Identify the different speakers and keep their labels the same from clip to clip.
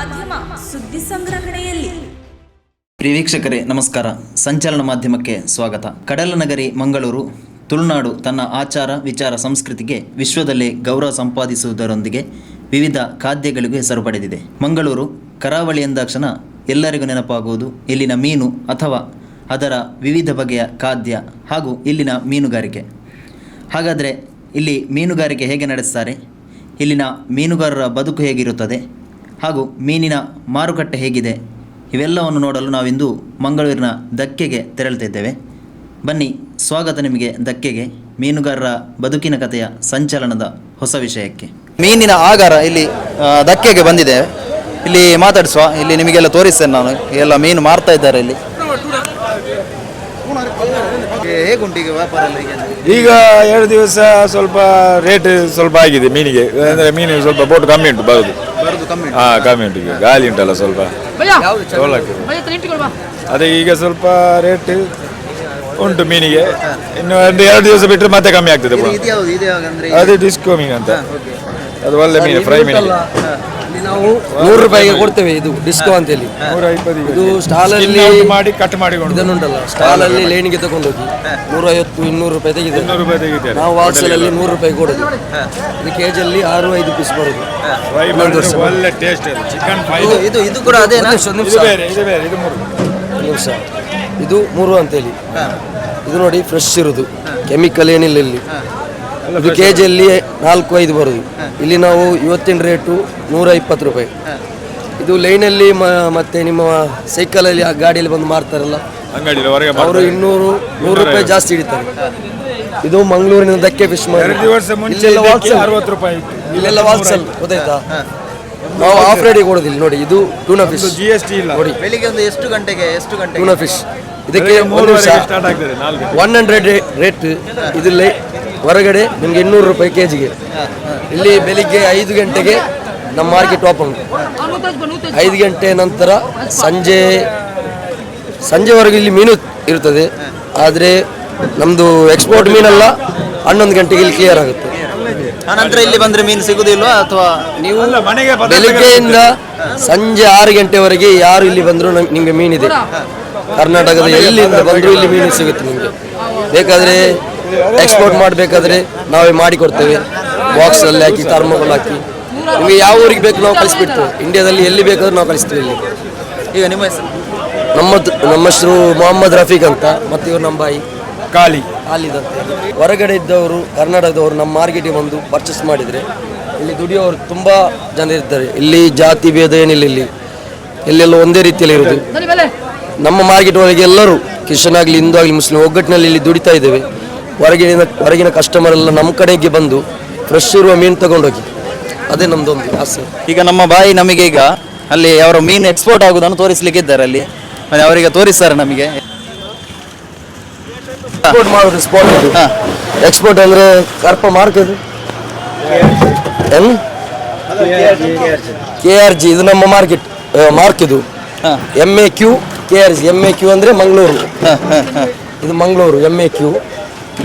Speaker 1: ಮಾಧ್ಯಮ ಸುದ್ದಿ ಸಂಗ್ರಹಣೆಯಲ್ಲಿ.
Speaker 2: ಪ್ರಿಯ ವೀಕ್ಷಕರೇ ನಮಸ್ಕಾರ. ಸಂಚಲನ ಮಾಧ್ಯಮಕ್ಕೆ ಸ್ವಾಗತ. ಕಡಲ ನಗರಿ, ಮಂಗಳೂರು, ತುಳುನಾಡು ತನ್ನ ಆಚಾರ, ವಿಚಾರ, ಸಂಸ್ಕೃತಿಗೆ ವಿಶ್ವದಲ್ಲೇ ಗೌರವ ಸಂಪಾದಿಸುವುದರೊಂದಿಗೆ ವಿವಿಧ ಖಾದ್ಯಗಳಿಗೂ ಹೆಸರು ಪಡೆದಿದೆ. ಮಂಗಳೂರು, ಕರಾವಳಿ ಎಂದಾಕ್ಷಣ ಎಲ್ಲರಿಗೂ ನೆನಪಾಗುವುದು ಇಲ್ಲಿನ ಮೀನು ಅಥವಾ ಅದರ ವಿವಿಧ ಬಗೆಯ ಖಾದ್ಯ ಹಾಗೂ ಇಲ್ಲಿನ ಮೀನುಗಾರಿಕೆ. ಹಾಗಾದರೆ ಇಲ್ಲಿ ಮೀನುಗಾರಿಕೆ ಹೇಗೆ ನಡೆಸ್ತಾರೆ? ಇಲ್ಲಿನ ಮೀನುಗಾರರ ಬದುಕು ಹೇಗಿರುತ್ತದೆ? ಹಾಗೂ ಮೀನಿನ ಮಾರುಕಟ್ಟೆ ಹೇಗಿದೆ, ಇವೆಲ್ಲವನ್ನು ನೋಡಲು ನಾವಿಂದು ಮಂಗಳೂರಿನ ದಕ್ಕೆಗೆ ತೆರಳುತ್ತಿದ್ದೇವೆ. ಬನ್ನಿ, ಸ್ವಾಗತ ನಿಮಗೆ ದಕ್ಕೆಗೆ ಮೀನುಗಾರರ ಬದುಕಿನ ಕಥೆಯ ಸಂಚಲನದ ಹೊಸ ವಿಷಯಕ್ಕೆ. ಮೀನಿನ ಆಗಾರ ಇಲ್ಲಿ ದಕ್ಕೆಗೆ ಬಂದಿದೆ. ಇಲ್ಲಿ ಮಾತಾಡಿಸುವ, ಇಲ್ಲಿ ನಿಮಗೆಲ್ಲ ತೋರಿಸ್ತೇನೆ ನಾನು. ಎಲ್ಲ ಮೀನು ಮಾರ್ತಾ ಇದ್ದಾರೆ ಇಲ್ಲಿ. ಹೇಗುಂಟು ಈಗ ವ್ಯಾಪಾರ ಎಲ್ಲ ಈಗ
Speaker 3: ಈಗ ಎರಡು ದಿವಸ ಸ್ವಲ್ಪ ರೇಟ್ ಸ್ವಲ್ಪ ಆಗಿದೆ ಮೀನಿಗೆ. ಅಂದ್ರೆ ಮೀನು ಸ್ವಲ್ಪ ಬೋಟ್ ಕಮ್ಮಿ ಉಂಟು ಬರುದು.
Speaker 2: ಬರೋದು ಕಮ್ಮಿ
Speaker 3: ಹಾ ಕಮ್ಮಿ ಉಂಟು ಈಗ. ಗಾಳಿ ಉಂಟಲ್ಲ ಸ್ವಲ್ಪ. ಅದೇ ಈಗ ಸ್ವಲ್ಪ ರೇಟ್ ಉಂಟು ಮೀನಿಗೆ. ಇನ್ನು ಒಂದು ಎರಡು ದಿವಸ ಬಿಟ್ಟರೆ ಮತ್ತೆ ಕಮ್ಮಿ ಆಗ್ತದೆ ಪುನಃ.
Speaker 2: ಇದು ಯಾವುದು? ಇದು ಯಾವಾಗ ಅಂದ್ರೆ
Speaker 3: ಅದು ಡಿಸ್ಕೋ ಮೀನು ಅಂತ. ಅದು ಒಳ್ಳೆ ಮೀನು ಫ್ರೈ ಮೀನಿಗೆ
Speaker 4: ನಾವು ನೂರು ರೂಪಾಯಿಗೆ ಕೊಡ್ತೇವೆ ಇದು ಡಿಸ್ಕೋ ಅಂತೇಳಿ ಇದು ಸ್ಟಾಲಲ್ಲಿ
Speaker 3: ಮಾಡಿ ಕಟ್ ಮಾಡಿ
Speaker 4: ಇದನ್ನುಂಟಲ್ಲ ಸ್ಟಾಲಲ್ಲಿ ಲೈನ್ಗೆ ತಗೊಂಡೋಗಿ ನೂರೈವತ್ತು ಇನ್ನೂರು ರೂಪಾಯಿ ತೆಗೆದು ನಾವು ವಾಲ್ಸಲಲ್ಲಿ ನೂರು ರೂಪಾಯಿ ಕೊಡೋದು. ಇದು ಕೆ ಜಿಯಲ್ಲಿ ಆರು ಐದು ಪೀಸ್ ಬರೋದು.
Speaker 3: ಒಳ್ಳೆ ಟೇಸ್ಟ್
Speaker 2: ಇದು ಇದು. ಇದು ಕೂಡ
Speaker 4: ಅದೇ ನಿಮಿಷ
Speaker 3: ಇದು ಮೂರು.
Speaker 4: ಅಂತೇಳಿ. ಇದು ನೋಡಿ ಫ್ರೆಶ್ ಇರೋದು. ಕೆಮಿಕಲ್ ಏನಿಲ್ಲ ಇಲ್ಲಿ. ಕೆ ಜಿಯಲ್ಲಿ ನಾಲ್ಕು ಐದು ಬರೋದು. ಇಲ್ಲಿ ನಾವು ಇವತ್ತಿನ ರೇಟು ನೂರ ಇಪ್ಪತ್ತು ರೂಪಾಯಿ. ಇದು ಲೈನಲ್ಲಿ ಮ- ಮತ್ತೆ ನಿಮ್ಮ ಸೈಕಲಲ್ಲಿ ಆ ಗಾಡಿಯಲ್ಲಿ ಬಂದು ಮಾರ್ತಾರಲ್ಲ ಅವರು ಇನ್ನೂರು ನೂರು ರೂಪಾಯಿ ಜಾಸ್ತಿ ಹಿಡಿತಾರೆ. ಇದು ಮಂಗಳೂರಿನ ದಕ್ಕೆ ಫಿಶ್ ಇಲ್ಲೆಲ್ಲ ವಾಲ್ಸಲ್
Speaker 3: ಅರವತ್ತು ರೂಪಾಯಿ ಇತ್ತು.
Speaker 4: ಇಲ್ಲೆಲ್ಲ ವಾಲ್ಸಲ್ ಗೊತ್ತಾಯ್ತಾ? ನಾವು ಆಫ್ ರೇಡಿಗೆ ಕೊಡೋದಿಲ್ಲ ನೋಡಿ ಇದು tuna fish
Speaker 3: G S T ಇಲ್ಲ.
Speaker 4: ನೋಡಿ.
Speaker 2: ಬೆಳಿಗ್ಗೆ ಒಂದು ಎಷ್ಟು ಗಂಟೆಗೆ ಎಷ್ಟು ಗಂಟೆ
Speaker 4: ಟೂನಾ ಫಿಶ್ ಇದಕ್ಕೆ
Speaker 3: ಮೂರು
Speaker 4: ಒಂದು
Speaker 3: ಸ್ಟಾರ್ಟ್ ಆಗ್ತದೆ ನಾಲ್ಕು
Speaker 4: ಒನ್ ಹಂಡ್ರೆಡ್ ರೇಟ್ ಇದು ಲೈ ಹೊರಗಡೆ ನಿಮ್ಗೆ ಇನ್ನೂರು ರೂಪಾಯಿ ಕೆ ಜಿಗೆ ಇಲ್ಲಿ ಬೆಳಿಗ್ಗೆ ಐದು ಗಂಟೆಗೆ ನಮ್ಮ ಮಾರ್ಕೆಟ್ ಓಪನ್. ಐದು ಗಂಟೆ ನಂತರ ಸಂಜೆ ಸಂಜೆವರೆಗೂ ಇಲ್ಲಿ ಮೀನು ಇರ್ತದೆ. ಆದರೆ ನಮ್ಮದು ಎಕ್ಸ್ಪೋರ್ಟ್ ಮೀನಲ್ಲ ಹನ್ನೊಂದು ಗಂಟೆಗೆ ಇಲ್ಲಿ ಕ್ಲಿಯರ್ ಆಗುತ್ತೆ.
Speaker 2: ಆನಂತರ ಇಲ್ಲಿ ಬಂದರೆ ಮೀನು ಸಿಗುವುದಿಲ್ಲ ಅಥವಾ
Speaker 4: ನೀವು
Speaker 3: ಮನೆಗೆ
Speaker 4: ಬೆಳಿಗ್ಗೆಯಿಂದ ಸಂಜೆ ಆರು ಗಂಟೆವರೆಗೆ ಯಾರು ಇಲ್ಲಿ ಬಂದರೂ ನಿಮಗೆ ಮೀನಿದೆ. ಕರ್ನಾಟಕದ ಎಲ್ಲಿಂದ ಬಂದರೂ ಇಲ್ಲಿ ಮೀನು ಸಿಗುತ್ತೆ ನಿಮಗೆ. ಬೇಕಾದರೆ ಎಕ್ಸ್ಪೋರ್ಟ್ ಮಾಡಬೇಕಾದ್ರೆ ನಾವೇ ಮಾಡಿಕೊಡ್ತೇವೆ ಬಾಕ್ಸಲ್ಲಿ ಹಾಕಿ ಥರ್ಮೋಕಲ್ ಹಾಕಿ. ನಿಮಗೆ ಯಾವ ಊರಿಗೆ ಬೇಕು ನಾವು ಕಳಿಸ್ಬಿಡ್ತೇವೆ. ಇಂಡಿಯಾದಲ್ಲಿ ಎಲ್ಲಿ ಬೇಕಾದ್ರೂ ನಾವು ಕಳಿಸ್ತೀವಿ ಇಲ್ಲಿ.
Speaker 2: ಈಗ ನಿಮ್ಮ ಹೆಸರು?
Speaker 4: ನಮ್ಮದು ನಮ್ಮ ಹೆಸರು ಮೊಹಮ್ಮದ್ ರಫೀಕ್ ಅಂತ ಮತ್ತು ಇವರು ನಮ್ಮ ಬಾಯಿ.
Speaker 3: ಖಾಲಿ.
Speaker 4: ಖಾಲಿದ್ ಅಂತ. ಹೊರಗಡೆ ಇದ್ದವರು ಕರ್ನಾಟಕದವರು ನಮ್ಮ ಮಾರ್ಕೆಟಿಗೆ ಬಂದು ಪರ್ಚೇಸ್ ಮಾಡಿದರೆ ಇಲ್ಲಿ ದುಡಿಯೋರು ತುಂಬ ಜನ ಇರ್ತಾರೆ. ಇಲ್ಲಿ ಜಾತಿ ಭೇದ ಏನಿಲ್ಲ ಇಲ್ಲಿ. ಎಲ್ಲೆಲ್ಲ ಒಂದೇ ರೀತಿಯಲ್ಲಿ ಇರೋದು. ನಮ್ಮ ಮಾರ್ಕೆಟ್ ಒಳಗೆ ಎಲ್ಲರೂ ಕ್ರಿಶ್ಚಿಯನ್ ಆಗಲಿ ಹಿಂದೂ ಆಗಲಿ ಮುಸ್ಲಿಂ ಒಗ್ಗಟ್ಟಿನಲ್ಲಿ ಇಲ್ಲಿ ದುಡಿತಾ ಇದ್ದೇವೆ. ಹೊರಗಿನ ಹೊರಗಿನ ಕಸ್ಟಮರ್ ಎಲ್ಲ ನಮ್ಮ ಕಡೆಗೆ ಬಂದು ಫ್ರೆಶ್ ಇರುವ ಮೀನು ತಗೊಂಡೋಗಿ. ಅದೇ ನಮ್ದೊಂದು ಆಸೆ.
Speaker 2: ಈಗ ನಮ್ಮ ಬಾಯಿ ನಮಗೆ ಈಗ ಅಲ್ಲಿ ಅವರ ಮೀನು ಎಕ್ಸ್ಪೋರ್ಟ್ ಆಗುವುದನ್ನು ತೋರಿಸ್ಲಿಕ್ಕೆ ಇದ್ದಾರೆ ಅಲ್ಲಿ. ಮತ್ತೆ ಅವರಿಗೆ ತೋರಿಸ್ತಾರೆ ನಮಗೆ.
Speaker 4: ಎಕ್ಸ್ಪೋರ್ಟ್ ಮಾಡೋದು ಸ್ಪಾಟ್. ಎಕ್ಸ್ಪೋರ್ಟ್ ಅಂದರೆ ಕರ್ಪ ಮಾರ್ಕೆಟ್ ಏನು ಕೆ ಆರ್ ಜಿ ಇದು ನಮ್ಮ ಮಾರ್ಕೆಟ್ ಮಾರ್ಕ್ ಇದು.
Speaker 2: M
Speaker 4: M A Q K R G M A Q ಅಂದರೆ ಮಂಗಳೂರು. ಇದು ಮಂಗಳೂರು ಎಂ ಎ ಕ್ಯೂ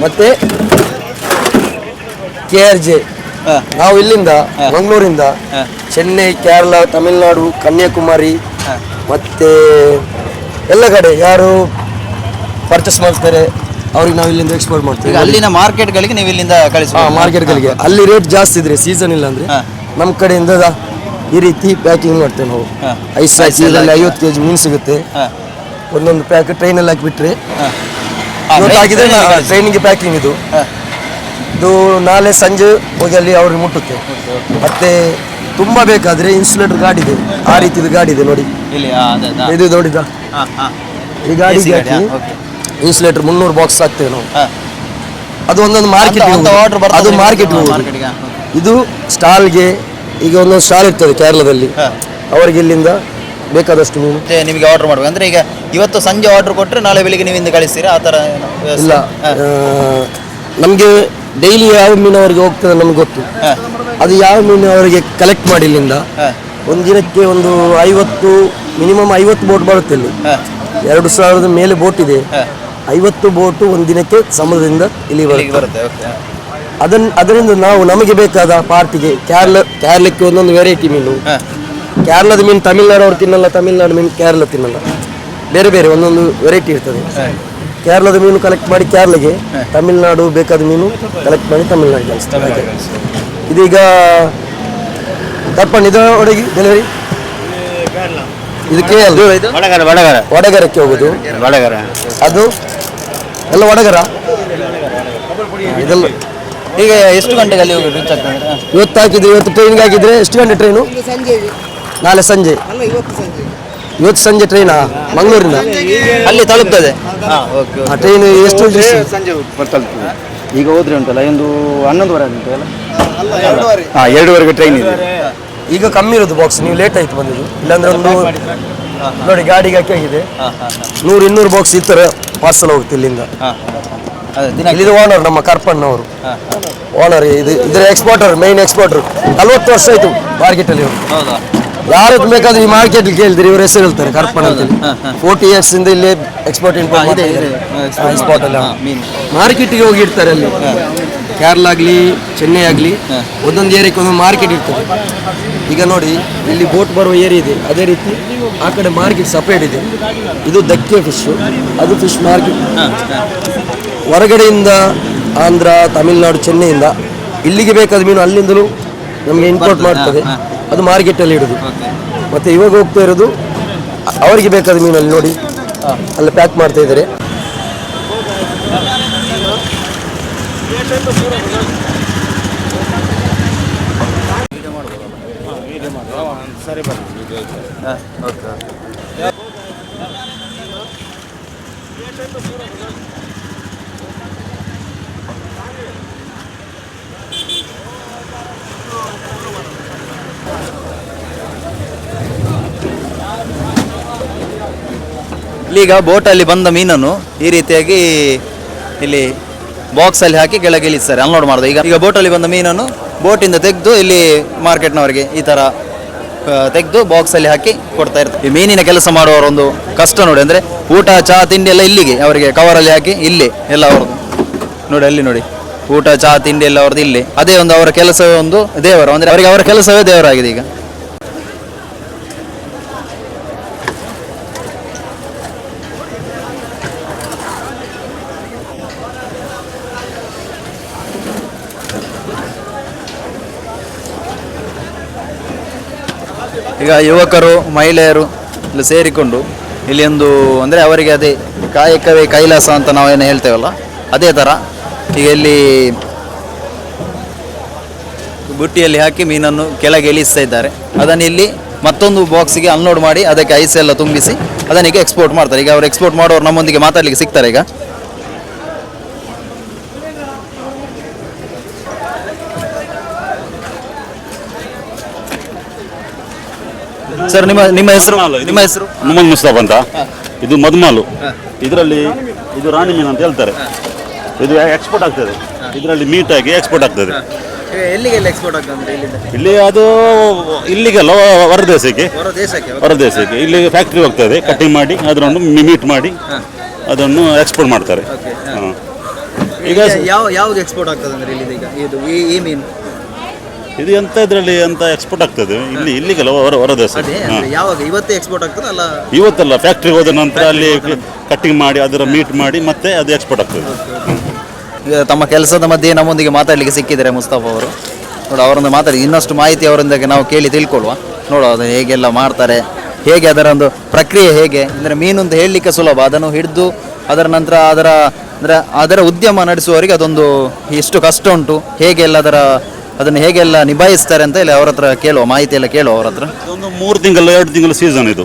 Speaker 4: ಮತ್ತೆ ಕೆ ಆರ್ ಜೆ ನಾವು ಇಲ್ಲಿಂದ ಮಂಗಳೂರಿಂದ ಚೆನ್ನೈ ಕೇರಳ ತಮಿಳುನಾಡು ಕನ್ಯಾಕುಮಾರಿ. ಮತ್ತೆ ಎಲ್ಲ ಕಡೆ ಯಾರು ಪರ್ಚೇಸ್ ಮಾಡ್ತಾರೆ ಅವ್ರಿಗೆ ನಾವು ಇಲ್ಲಿಂದ ಎಕ್ಸ್ಪೋರ್ಟ್ ಮಾಡ್ತೀವಿ.
Speaker 2: ಅಲ್ಲಿನ ಮಾರ್ಕೆಟ್ಗಳಿಗೆ ನೀವು ಇಲ್ಲಿಂದ ಕಳಿಸಿ
Speaker 4: ಹಾ ಮಾರ್ಕೆಟ್ಗಳಿಗೆ. ಅಲ್ಲಿ ರೇಟ್ ಜಾಸ್ತಿ ಇದ್ರೆ ಸೀಸನ್ ಇಲ್ಲ ಅಂದ್ರೆ ನಮ್ಮ ಕಡೆಯಿಂದ ಈ ರೀತಿ ಪ್ಯಾಕಿಂಗ್ ಮಾಡ್ತೇವೆ ನಾವು. ಐಸ್ ಇದರಲ್ಲಿ ಐವತ್ತು ಕೆ ಜಿ ಮೀನು ಸಿಗುತ್ತೆ. ಒಂದೊಂದು ಪ್ಯಾಕೆಟ್ ಟ್ರೈನಲ್ಲಿ ಹಾಕಿಬಿಟ್ರೆ ಹಾಕಿದ್ರೆ ಟ್ರೈನಿಗೆ ಪ್ಯಾಕಿಂಗ್ ಇದು. ಇದು ನಾಳೆ ಸಂಜೆ ಹೋಗಿ ಅಲ್ಲಿ ಅವ್ರಿಗೆ ಮುಟ್ಟುತ್ತೆ. ಮತ್ತೆ ತುಂಬಾ ಬೇಕಾದ್ರೆ ಇನ್ಸುಲೇಟರ್ ಗಾಡಿ ಇದೆ. ಆ ರೀತಿದು ಗಾಡಿ ಇದೆ ನೋಡಿ. ಇದು ನೋಡಿದ. ಈ ಗಾಡಿ
Speaker 2: ಗಾಡಿ,
Speaker 4: ಇನ್ಸುಲೇಟರ್ ಮುನ್ನೂರು ಬಾಕ್ಸ್ ಹಾಕ್ತೇವೆ ನಾವು. ಅದು ಒಂದೊಂದು ಮಾರ್ಕೆಟ್ ಅದು? ಮಾರ್ಕೆಟ್ ಇದು ಸ್ಟಾಲ್ಗೆ ಈಗ ಒಂದೊಂದು ಸ್ಟಾಲ್ ಇರ್ತದೆ ಕೇರಳದಲ್ಲಿ. ಅವರಿಗೆ ಇಲ್ಲಿಂದ ಬೇಕಾದಷ್ಟು ಮೀನು
Speaker 2: ಮತ್ತೆ ನಿಮಗೆ ಆರ್ಡರ್ ಮಾಡ್ಬೇಕು. ಅಂದ್ರೆ ಈಗ ಇವತ್ತು ಸಂಜೆ ಆರ್ಡರ್ ಕೊಟ್ಟರೆ ನಾಳೆ ಬೆಳಿಗ್ಗೆ ನೀವು ಇಂದ ಕಳಿಸ್ತೀರಾ? ಆ ಥರ ಏನು ವ್ಯವಸ್ಥೆ?
Speaker 4: ಇಲ್ಲ. ನಮಗೆ ಡೈಲಿ ಯಾವ ಮೀನು ಅವರಿಗೆ ಹೋಗ್ತದೆ ನಮ್ಗೆ ಗೊತ್ತು. ಅದು ಯಾವ ಮೀನು ಅವರಿಗೆ ಕಲೆಕ್ಟ್ ಮಾಡಿ ಇಲ್ಲಿಂದ. ಒಂದು ದಿನಕ್ಕೆ ಒಂದು ಐವತ್ತು ಮಿನಿಮಮ್ ಐವತ್ತು ಬೋಟ್ ಬರುತ್ತೆ ಇಲ್ಲಿ. ಎರಡು ಸಾವಿರದ ಮೇಲೆ ಬೋಟ್ ಇದೆ. ಐವತ್ತು ಬೋಟು ಒಂದು ದಿನಕ್ಕೆ ಸಮುದ್ರದಿಂದ ಇಲ್ಲಿ ಬರುತ್ತೆ.
Speaker 2: ಬರುತ್ತೆ ಓಕೆ
Speaker 4: ಅದನ್ನ ಅದರಿಂದ ನಾವು ನಮಗೆ ಬೇಕಾದ ಪಾರ್ಟಿಗೆ ಕ್ಯಾರ್ಲ ಕ್ಯಾರ್ಲಕ್ಕೆ ಒಂದೊಂದು ವೆರೈಟಿ ಮೀನು.
Speaker 2: ಹ.
Speaker 4: ಕೇರಳದ ಮೀನು ತಮಿಳ್ನಾಡು ಅವ್ರು ತಿನ್ನಲ್ಲ ತಮಿಳ್ನಾಡು ಮೀನು ಕೇರಳ ತಿನ್ನಲ್ಲ. ಬೇರೆ ಬೇರೆ ಒಂದೊಂದು ವೆರೈಟಿ ಇರ್ತದೆ. ಕೇರಳದ ಮೀನು ಕಲೆಕ್ಟ್ ಮಾಡಿ ಕೇರಳಗೆ ತಮಿಳ್ನಾಡು ಬೇಕಾದ ಮೀನು ಕಲೆಕ್ಟ್ ಮಾಡಿ ತಮಿಳ್ನಾಡಿಗೆ ಕಳಿಸ್ತಾರೆ. ಹಾಗೆ. ಇದೀಗ ತಪ್ಪಣ್ಣ ಇದು ಒಳಗೆ ಡೆಲಿವರಿ ಇದು ಕೆ ಎಲ್
Speaker 5: ವಡಗರ ವಡಗರ.
Speaker 4: ವಡಗರಕ್ಕೆ ಹೋಗುದು.
Speaker 5: ವಡಗರ.
Speaker 4: ಅದು? ಎಲ್ಲ ವಡಗರ? ಇದೆಲ್ಲ
Speaker 2: ಈಗ ಎಷ್ಟು ಗಂಟೆಗೆ ಅಲ್ಲಿ ಹೋಗಿ ರೀಚ್ ಆಗ್ತದೆ
Speaker 4: ಇವತ್ತು ಹಾಕಿದ್ರೆ ಇವತ್ತು ಟ್ರೈನ್ಗೆ ಹಾಕಿದ್ರೆ ಎಷ್ಟು ಗಂಟೆ ಟ್ರೈನು ನಾಳೆ ಸಂಜೆ. ಇವತ್ತು ಸಂಜೆ. ಟ್ರೈನಾ ಮಂಗಳೂರಿನ
Speaker 2: ಅಲ್ಲಿ ತಲುಪ್ತದೆ. ಹಾಂ ಓಕೆ
Speaker 4: ಆ ಟ್ರೈನ್ ಎಷ್ಟು?
Speaker 5: ಸಂಜೆ ತಲುಪ್ತದೆ. ಈಗ ಹೋದ್ರೆ ಉಂಟಲ್ಲ ಒಂದು ಹನ್ನೊಂದುವರೆ ಉಂಟಲ್ಲ ಅಲ್ಲ? ಹಾಂ ಎರಡೂವರೆಗೆ ಟ್ರೈನ್ ಇದೆ.
Speaker 4: ಈಗ ಕಮ್ಮಿ ಇರೋದು ಬಾಕ್ಸ್ ನೀವು ಲೇಟ್ ಆಯ್ತು ಬಂದಿದ್ದು. ಇಲ್ಲಾಂದ್ರೆ ಒಂದು ನೋಡಿ ಗಾಡಿಗೆ ಹಾಕಿ ಆಗಿದೆ ನೂರು ಇನ್ನೂರು ಬಾಕ್ಸ್ ಈ ಥರ ಪಾರ್ಸಲ್ ಹೋಗುತ್ತೆ ಇಲ್ಲಿಂದ. ಇದು ಓನರ್ ನಮ್ಮ ಕರ್ಪಣ್ಣವರು ಓನರ್ ಇದು ಇದರ ಎಕ್ಸ್ಪೋರ್ಟರ್ ಮೈನ್ ಎಕ್ಸ್ಪೋರ್ಟರ್ ನಲ್ವತ್ತು ವರ್ಷ ಆಯ್ತು ಮಾರ್ಕೆಟ್ ಅಲ್ಲಿ
Speaker 2: ಹೌದಾ
Speaker 4: ಬೇಕಾದ್ರೆ ಈ ಮಾರ್ಕೆಟ್ ಕೇಳಿದ್ರೆ ಇವ್ರ ಹೆಸರು ಹೇಳ್ತಾರೆ ಕರ್ಪಣ ಅಂತ ಫೋರ್ಟಿ ಇಯರ್ಸ್ ಇಂದ ಇಲ್ಲಿ ಎಕ್ಸ್ಪೋರ್ಟ್ ಇಂಪೋರ್ಟ್ ಎಕ್ಸ್ಪೋರ್ಟ್ ಅಲ್ಲ. ಮಾರ್ಕೆಟ್ಗೆ ಹೋಗಿ ಇಡ್ತಾರೆ ಅಲ್ಲಿ. ಕೇರಳ ಆಗಲಿ ಚೆನ್ನೈ ಆಗಲಿ ಒಂದೊಂದು ಏರಿಯಾಕ್ಕೆ ಒಂದೊಂದು ಮಾರ್ಕೆಟ್ ಇರ್ತದೆ. ಈಗ ನೋಡಿ ಇಲ್ಲಿ ಬೋಟ್ ಬರುವ ಏರಿಯಾ ಇದೆ. ಅದೇ ರೀತಿ ಆ ಕಡೆ ಮಾರ್ಕೆಟ್ ಸಪ್ರೇಟ್ ಇದೆ. ಇದು ದಕ್ಕೆ ಫಿಶ್ ಅದು ಫಿಶ್ ಮಾರ್ಕೆಟ್ ಹೊರಗಡೆಯಿಂದ ಆಂಧ್ರ ತಮಿಳುನಾಡು ಚೆನ್ನೈಯಿಂದ ಇಲ್ಲಿಗೆ ಬೇಕಾದ ಮೀನು ಅಲ್ಲಿಂದಲೂ ನಮಗೆ ಇಂಪೋರ್ಟ್ ಮಾಡ್ತದೆ. ಅದು ಮಾರ್ಕೆಟಲ್ಲಿ ಇಡೋದು. ಮತ್ತೆ ಇವಾಗ ಹೋಗ್ತಾ ಇರೋದು ಅವರಿಗೆ ಬೇಕಾದ ಮೀನಲ್ಲಿ ನೋಡಿ. ಅಲ್ಲಿ ಪ್ಯಾಕ್ ಮಾಡ್ತಾ ಇದ್ದಾರೆ.
Speaker 2: ಇಲ್ಲೀಗ ಬೋಟಲ್ಲಿ ಬಂದ ಮೀನನ್ನು ಈ ರೀತಿಯಾಗಿ ಇಲ್ಲಿ ಬಾಕ್ಸಲ್ಲಿ ಹಾಕಿ ಕೆಳಗೆ ಇಳಿಸ್ತಾರೆ. ಅನ್ಲೋಡ್ ಮಾಡೋದು. ಈಗ ಈಗ ಬೋಟಲ್ಲಿ ಬಂದ ಮೀನನ್ನು ಬೋಟಿಂದ ತೆಗೆದು ಇಲ್ಲಿ ಮಾರ್ಕೆಟ್ನವರಿಗೆ ಈ ಥರ ತೆಗೆದು ಬಾಕ್ಸಲ್ಲಿ ಹಾಕಿ ಕೊಡ್ತಾ ಇರ್ತಾರೆ. ಈ ಮೀನಿನ ಕೆಲಸ ಮಾಡುವವರ ಒಂದು ಕಷ್ಟ ನೋಡಿ, ಅಂದರೆ ಊಟ, ಚಹಾ, ತಿಂಡಿ ಎಲ್ಲ ಇಲ್ಲಿಗೆ ಅವರಿಗೆ ಕವರಲ್ಲಿ ಹಾಕಿ ಇಲ್ಲಿ ಎಲ್ಲ ಅವ್ರದ್ದು. ನೋಡಿ, ಅಲ್ಲಿ ನೋಡಿ. ಊಟ, ಚಹಾ, ತಿಂಡಿ ಎಲ್ಲ ಅವ್ರದ್ದು ಇಲ್ಲಿ. ಅದೇ ಒಂದು ಅವರ ಕೆಲಸವೇ ಒಂದು ದೇವರು, ಅಂದರೆ ಅವರಿಗೆ ಅವರ ಕೆಲಸವೇ ದೇವರಾಗಿದೆ ಈಗ. ಈಗ ಯುವಕರು, ಮಹಿಳೆಯರು ಇಲ್ಲಿ ಸೇರಿಕೊಂಡು ಇಲ್ಲಿ ಒಂದು ಅಂದರೆ ಅವರಿಗೆ ಅದೇ ಕಾಯಕವೇ ಕೈಲಾಸ ಅಂತ ನಾವೇನು ಹೇಳ್ತೇವಲ್ಲ, ಅದೇ ಥರ ಈಗ ಇಲ್ಲಿ ಬುಟ್ಟಿಯಲ್ಲಿ ಹಾಕಿ ಮೀನನ್ನು ಕೆಳಗೆ ಇಳಿಸ್ತಾ ಇದ್ದಾರೆ. ಅದನ್ನು ಇಲ್ಲಿ ಮತ್ತೊಂದು ಬಾಕ್ಸಿಗೆ ಅನ್ಲೋಡ್ ಮಾಡಿ ಅದಕ್ಕೆ ಐಸ್ ಎಲ್ಲ ತುಂಬಿಸಿ ಅದನ್ನೀಗ ಎಕ್ಸ್ಪೋರ್ಟ್ ಮಾಡ್ತಾರೆ. ಈಗ ಅವರು ಎಕ್ಸ್ಪೋರ್ಟ್ ಮಾಡೋರು ನಮ್ಮೊಂದಿಗೆ ಮಾತಾಡಲಿಕ್ಕೆ ಸಿಗ್ತಾರೆ ಈಗ. ಸರ್ ನಿಮ್ಮ ನಿಮ್ಮ ಹೆಸರು? ನಿಮ್ಮ ಹೆಸರು?
Speaker 6: ಮೊಹಮ್ಮದ್ ಮುಸ್ತಾಫ್ ಅಂತ. ಇದು ಮದ್ಮಾಲು ಇದರಲ್ಲಿ ಇದು ರಾಣಿ ಮೀನು ಅಂತ ಹೇಳ್ತಾರೆ. ಇದು ಎಕ್ಸ್ಪೋರ್ಟ್ ಆಗ್ತದೆ. ಇದರಲ್ಲಿ ಮೀಟ್ ಆಗಿ ಎಕ್ಸ್ಪೋರ್ಟ್ ಆಗ್ತದೆ.
Speaker 2: ಎಲ್ಲಿಗೆಲ್ಲ ಎಕ್ಸ್ಪೋರ್ಟ್ ಆಗ್ತದೆ ಇಲ್ಲಿಂದ?
Speaker 6: ಇಲ್ಲಿ ಅದು ಇಲ್ಲಿಗೆಲ್ಲ ಹೊರ ದೇಶಕ್ಕೆ.
Speaker 2: ಹೊರ ದೇಶಕ್ಕೆ
Speaker 6: ಹೊರ ದೇಶಕ್ಕೆ. ಇಲ್ಲಿ ಫ್ಯಾಕ್ಟ್ರಿ ಹೋಗ್ತದೆ. ಕಟಿಂಗ್ ಮಾಡಿ ಅದನ್ನು ಮೀಟ್ ಮಾಡಿ ಅದನ್ನು ಎಕ್ಸ್ಪೋರ್ಟ್ ಮಾಡ್ತಾರೆ. ಹಾಂ. ಈಗ
Speaker 2: ಯಾವ ಯಾವ್ದು ಎಕ್ಸ್ಪೋರ್ಟ್ ಆಗ್ತದೆ ಅಂದ್ರೆ ಈಗ ಇದು ಈ ಮೀನು?
Speaker 6: ಇದು ಎಂತ ಇದರಲ್ಲಿ ಅಂತ ಎಕ್ಸ್ಪೋರ್ಟ್ ಆಗ್ತದೆ. ಇಲ್ಲಿ ಇಲ್ಲಿಗೆಲ್ಲ ಹೊರ ಹೊರ ದೇಶ.
Speaker 2: ಅದೇ ಅಂದ್ರೆ ಯಾವಾಗ? ಇವತ್ತೇ ಎಕ್ಸ್ಪೋರ್ಟ್ ಆಗ್ತದೆ ಅಲ್ಲ?
Speaker 6: ಇವತ್ತಲ್ಲ ಫ್ಯಾಕ್ಟ್ರಿಗೆ ಹೋದ ನಂತರ ಅಲ್ಲಿ ಕಟ್ಟಿಂಗ್ ಮಾಡಿ ಅದರ ಮೀಟ್ ಮಾಡಿ ಮತ್ತೆ ಅದು ಎಕ್ಸ್ಪೋರ್ಟ್ ಆಗ್ತದೆ.
Speaker 2: ಈಗ ತಮ್ಮ ಕೆಲಸದ ಮಧ್ಯೆ ನಮ್ಮೊಂದಿಗೆ ಮಾತಾಡಲಿಕ್ಕೆ ಸಿಕ್ಕಿದ್ದಾರೆ ಮುಸ್ತಾಫ ಅವರು. ನೋಡು ಅವರೊಂದು ಮಾತಾಡಿ. ಇನ್ನಷ್ಟು ಮಾಹಿತಿ ಅವರೊಂದಿಗೆ ನಾವು ಕೇಳಿ ತಿಳ್ಕೊಳ್ಳುವ. ನೋಡುವ ಅದು ಹೇಗೆಲ್ಲ ಮಾಡ್ತಾರೆ ಹೇಗೆ ಅದರ ಒಂದು ಪ್ರಕ್ರಿಯೆ ಹೇಗೆ? ಅಂದರೆ ಮೀನು ಅಂತ ಹೇಳಲಿಕ್ಕೆ ಸುಲಭ. ಅದನ್ನು ಹಿಡಿದು ಅದರ ನಂತರ ಅದರ ಅಂದರೆ ಅದರ ಉದ್ಯಮ ನಡೆಸುವವರಿಗೆ ಅದೊಂದು ಎಷ್ಟು ಕಷ್ಟ ಉಂಟು. ಹೇಗೆಲ್ಲ ಅದರ ಅದನ್ನು ಹೇಗೆಲ್ಲ ನಿಭಾಯಿಸ್ತಾರೆ ಅಂತ ಇಲ್ಲಿ ಅವ್ರ ಹತ್ರ ಕೇಳುವ ಮಾಹಿತಿ ಎಲ್ಲ ಕೇಳುವ ಅವ್ರ ಹತ್ರ.
Speaker 6: ಒಂದು ಮೂರು ತಿಂಗಳು ಎರಡು ತಿಂಗಳು ಸೀಸನ್ ಇದು.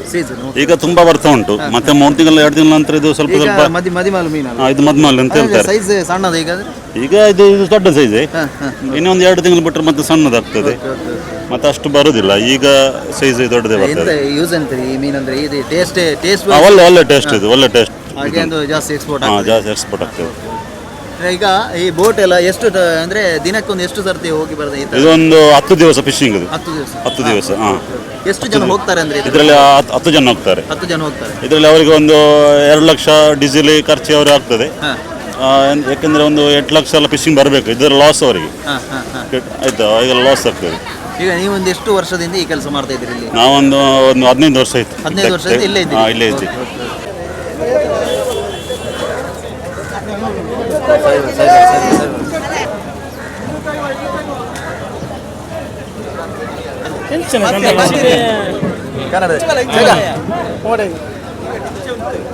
Speaker 6: ಈಗ ತುಂಬಾ ಬರ್ತಾ ಉಂಟು. ಮತ್ತೆ ಮೂರು ತಿಂಗಳು ಎರಡು ತಿಂಗಳ ನಂತರ ಇದು ಸ್ವಲ್ಪ ಸ್ವಲ್ಪ
Speaker 2: ಮದಿ ಮದಿಮಾಲು ಮೀನಲ್ಲ
Speaker 6: ಹಾ, ಇದು ಮದ್ಮಾಲ್ ಅಂತ ಹೇಳ್ತಾರೆ.
Speaker 2: ಸೈಜ್ ಸಣ್ಣದು ಈಗ ಅದು?
Speaker 6: ಈಗ ಇದು ಇದು ದೊಡ್ಡ ಸೈಜ್. ಇನ್ನೊಂದು ಎರಡು ತಿಂಗಳು ಬಿಟ್ಟರೆ ಮತ್ತೆ ಸಣ್ಣದಾಗ್ತದೆ. ಮತ್ತೆ ಅಷ್ಟು ಬರುದಿಲ್ಲ. ಈಗ ಸೈಜ್ ದೊಡ್ಡದೇ
Speaker 2: ಎಂತ
Speaker 6: ಬರ್ತದೆ
Speaker 2: ಯೂಸ್ ಅಂತ ಈ ಮೀನಂದ್ರೆ ಇದು ಟೇಸ್ಟ್ ಟೇಸ್ಟ್
Speaker 6: ಒಳ್ಳೆ ಒಳ್ಳೆ ಟೇಸ್ಟ್ ಇದು ಒಳ್ಳೆ ಟೇಸ್ಟ್
Speaker 2: ಹಾಗೆ ಒಂದು ಜಾಸ್ತಿ ಎಕ್ಸ್ಪೋರ್ಟ್
Speaker 6: ಹಾ ಜಾಸ್ತಿ ಎಕ್ಸ್ಪೋರ್ಟ್ ಆಗ್ತದೆ.
Speaker 2: ಈಗ ಈ ಬೋಟ್ ಎಲ್ಲ ಎಷ್ಟು ಅಂದ್ರೆ ದಿನಕ್ಕೊಂದು ಎಷ್ಟು ಸರ್ತಿ ಹೋಗಿ ಬರ್ತದೆ ಈ ತರ?
Speaker 6: ಇದೊಂದು ಹತ್ತು ದಿವಸ ಫಿಶಿಂಗ್ ಇದು.
Speaker 2: ಹತ್ತು ದಿವಸ.
Speaker 6: ಹತ್ತು ದಿವಸ ಹಾಂ.
Speaker 2: ಎಷ್ಟು ಜನ ಹೋಗ್ತಾರೆ ಅಂದ್ರೆ ಇದು?
Speaker 6: ಇದರಲ್ಲಿ ಹತ್ತು- ಹತ್ತು ಜನ ಹೋಗ್ತಾರೆ.
Speaker 2: ಹತ್ತು ಜನ ಹೋಗ್ತಾರೆ.
Speaker 6: ಇದರಲ್ಲಿ ಅವರಿಗೆ ಒಂದು ಎರಡು ಲಕ್ಷ ಡೀಸೆಲ್ ಖರ್ಚು ಅವರು ಆಗ್ತದೆ.
Speaker 2: ಹಾ.
Speaker 6: ಆ, ಯಾಕಂದ್ರೆ ಒಂದು ಎಂಟು ಲಕ್ಷ ಎಲ್ಲ ಫಿಶಿಂಗ್ ಬರಬೇಕು. ಇದರ ಲಾಸ್ ಅವರಿಗೆ.
Speaker 2: ಹಾ ಹಾ ಹಾ.
Speaker 6: ಆಯ್ತಾ ಈಗ ಲಾಸ್ ಆಗ್ತದೆ.
Speaker 2: ಈಗ ನೀವು ಒಂದು ಎಷ್ಟು ವರ್ಷದಿಂದ ಈ ಕೆಲಸ ಮಾಡ್ತಾ ಇದ್ದೀರಿ ಇಲ್ಲಿ?
Speaker 6: ನಾವೊಂದು ಒಂದು ಹದಿನೈದು ವರ್ಷ ಆಯ್ತು.
Speaker 2: ಹದಿನೈದು ವರ್ಷದಿಂದ ಇಲ್ಲೇ ಇದ್ದೀರಿ?
Speaker 6: ಹಾ, ಇಲ್ಲೇ ಇದ್ದೀವಿ.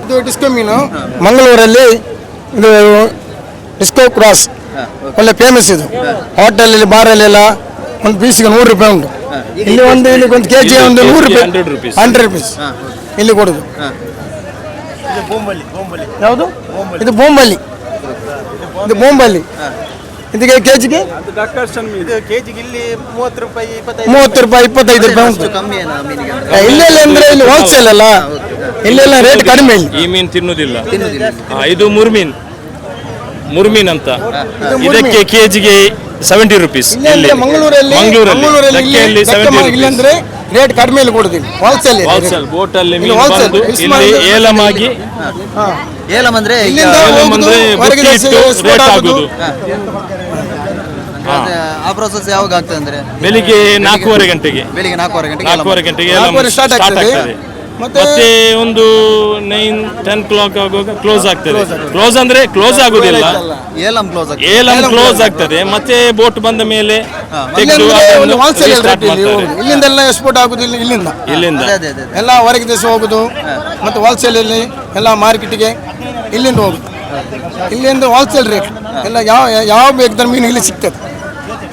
Speaker 7: ಇದು ಡಿಸ್ಕೋ ಮೀನು. ಮಂಗಳೂರಲ್ಲಿ ಇದು ಡಿಸ್ಕೋ ಕ್ರಾಸ್ ಒಳ್ಳೆ ಫೇಮಸ್ ಇದು. ಹೋಟೆಲಲ್ಲಿ ಬಾರಲ್ಲೆಲ್ಲ ಒಂದು ಪೀಸಿಗೆ ನೂರು ರೂಪಾಯಿ ಉಂಟು. ಇಲ್ಲಿ ಒಂದು ಇಲ್ಲಿ ಒಂದು ಕೆ ಜಿ ಒಂದು ನೂರು ರೂಪಾಯಿ. ಹಂಡ್ರೆಡ್ ರುಪೀಸ್ ಇಲ್ಲಿ ಕೊಡೋದು. ಯಾವುದು? ಇದು ಬೋಂಬಲ್ಲಿ ಇದು ಬೋಂಬಲ್ಲಿ ಇದಕ್ಕೆ ಕೆ ಜಿಗೆ ಮೂವತ್ತು ರೂಪಾಯಿ ಇಪ್ಪತ್ತೈದು ರೂಪಾಯಿ. ಉಂಟು
Speaker 2: ಕಮ್ಮಿ ಏನಾ ಮೀನಿಗೆ
Speaker 7: ಇಲ್ಲೆಲ್ಲ ಅಂದ್ರೆ ಇಲ್ಲಿ ಹೋಲ್ಸೇಲ್ ಅಲ್ಲ? ಇಲ್ಲೆಲ್ಲ ರೇಟ್ ಕಡಿಮೆ ಇಲ್ಲಿ.
Speaker 8: ಈ ಮೀನು ತಿನ್ನುದಿಲ್ಲ.
Speaker 2: ತಿನ್ನುವುದಿಲ್ಲ
Speaker 8: ಆ, ಇದು ಮುರ್ಮೀನ್. ಮುರ್ಮೀನ್ ಅಂತ. ಇದಕ್ಕೆ ಕೆಜಿಗೆ ಸೆವೆಂಟಿ ರುಪೀಸ್
Speaker 7: ಇಲ್ಲಿ ಮಂಗಳೂರಲ್ಲಿ
Speaker 8: ಮಂಗಳೂರಲ್ಲಿ
Speaker 7: ಮಂಗಳೂರಲ್ಲಿ ಇಲ್ಲಿ
Speaker 8: ಧಕ್ಕೆಯಲ್ಲಿ
Speaker 7: ಧಕ್ಕೆ
Speaker 8: ಸೆವೆಂಟಿ
Speaker 7: ಮಾ- ಇಲ್ಲಿ ಅಂದ್ರೆ ರೇಟ್ ಕಡಿಮೆ ಕೊಡ್ತೀವಿ ಕೊಡುದಿಲ್ಲ ಹೋಲ್ಸೇಲ್
Speaker 8: ಬೋಟ್ ಅಲ್ಲಿ.
Speaker 7: ಇಲ್ಲಿ
Speaker 2: ಏಲಂ ಅಂದ್ರೆ
Speaker 7: ಹೋಗುದು,
Speaker 8: ಅಂದ್ರೆ ರೇಟ್
Speaker 7: ಆಗುದು.
Speaker 2: ಆ ಪ್ರೋಸೆಸ್ ಯಾವಾಗ ಆಗ್ತದೆ ಅಂದ್ರೆ?
Speaker 8: ಬೆಳಿಗ್ಗೆ ನಾಲ್ಕೂವರೆ ಗಂಟೆಗೆ.
Speaker 2: ಬೆಳಿಗ್ಗೆ ನಾಲ್ಕೂವರೆ ಗಂಟೆಗೆ
Speaker 8: ನಾಲ್ಕೂವರೆ ಗಂಟೆಗೆ ಸ್ಟಾರ್ಟ್
Speaker 7: ಆಗ್ತದೆ.
Speaker 8: ಮತ್ತೆ ಒಂದು ನೈನ್ ಟೆನ್ ಕ್ಲಾಕ್ ಆಗುವಾಗ ಕ್ಲೋಸ್ ಆಗ್ತದೆ. ಕ್ಲೋಸ್ ಅಂದ್ರೆ ಕ್ಲೋಸ್ ಆಗುದಿಲ್ಲ.
Speaker 2: ಏಲಂ ಕ್ಲೋಸ್ ಆಗ್ತದೆ.
Speaker 8: ಏಲಂ ಕ್ಲೋಸ್ ಆಗ್ತದೆ. ಮತ್ತೆ ಬೋಟ್ ಬಂದ ಮೇಲೆ.
Speaker 7: ಇಲ್ಲಿಂದೆಲ್ಲ ಎಕ್ಸ್ಪೋರ್ಟ್ ಆಗುದಿಲ್ಲ ಇಲ್ಲಿಂದ.
Speaker 8: ಇಲ್ಲಿಂದ.
Speaker 7: ಎಲ್ಲ ಹೊರಗೆ ದೇಶ ಹೋಗುದು. ಮತ್ತೆ ಹೋಲ್ಸೇಲ್ ಅಲ್ಲಿ ಎಲ್ಲ ಮಾರ್ಕೆಟ್ಗೆ ಇಲ್ಲಿಂದ ಹೋಗುದು. ಇಲ್ಲಿಂದ ಹೋಲ್ಸೇಲ್ ರೇಟ್ ಎಲ್ಲ ಯಾವ ಯಾವ ಬೇಕಾದ್ರೆ ಮೀನು ಇಲ್ಲಿ ಸಿಗ್ತದೆ.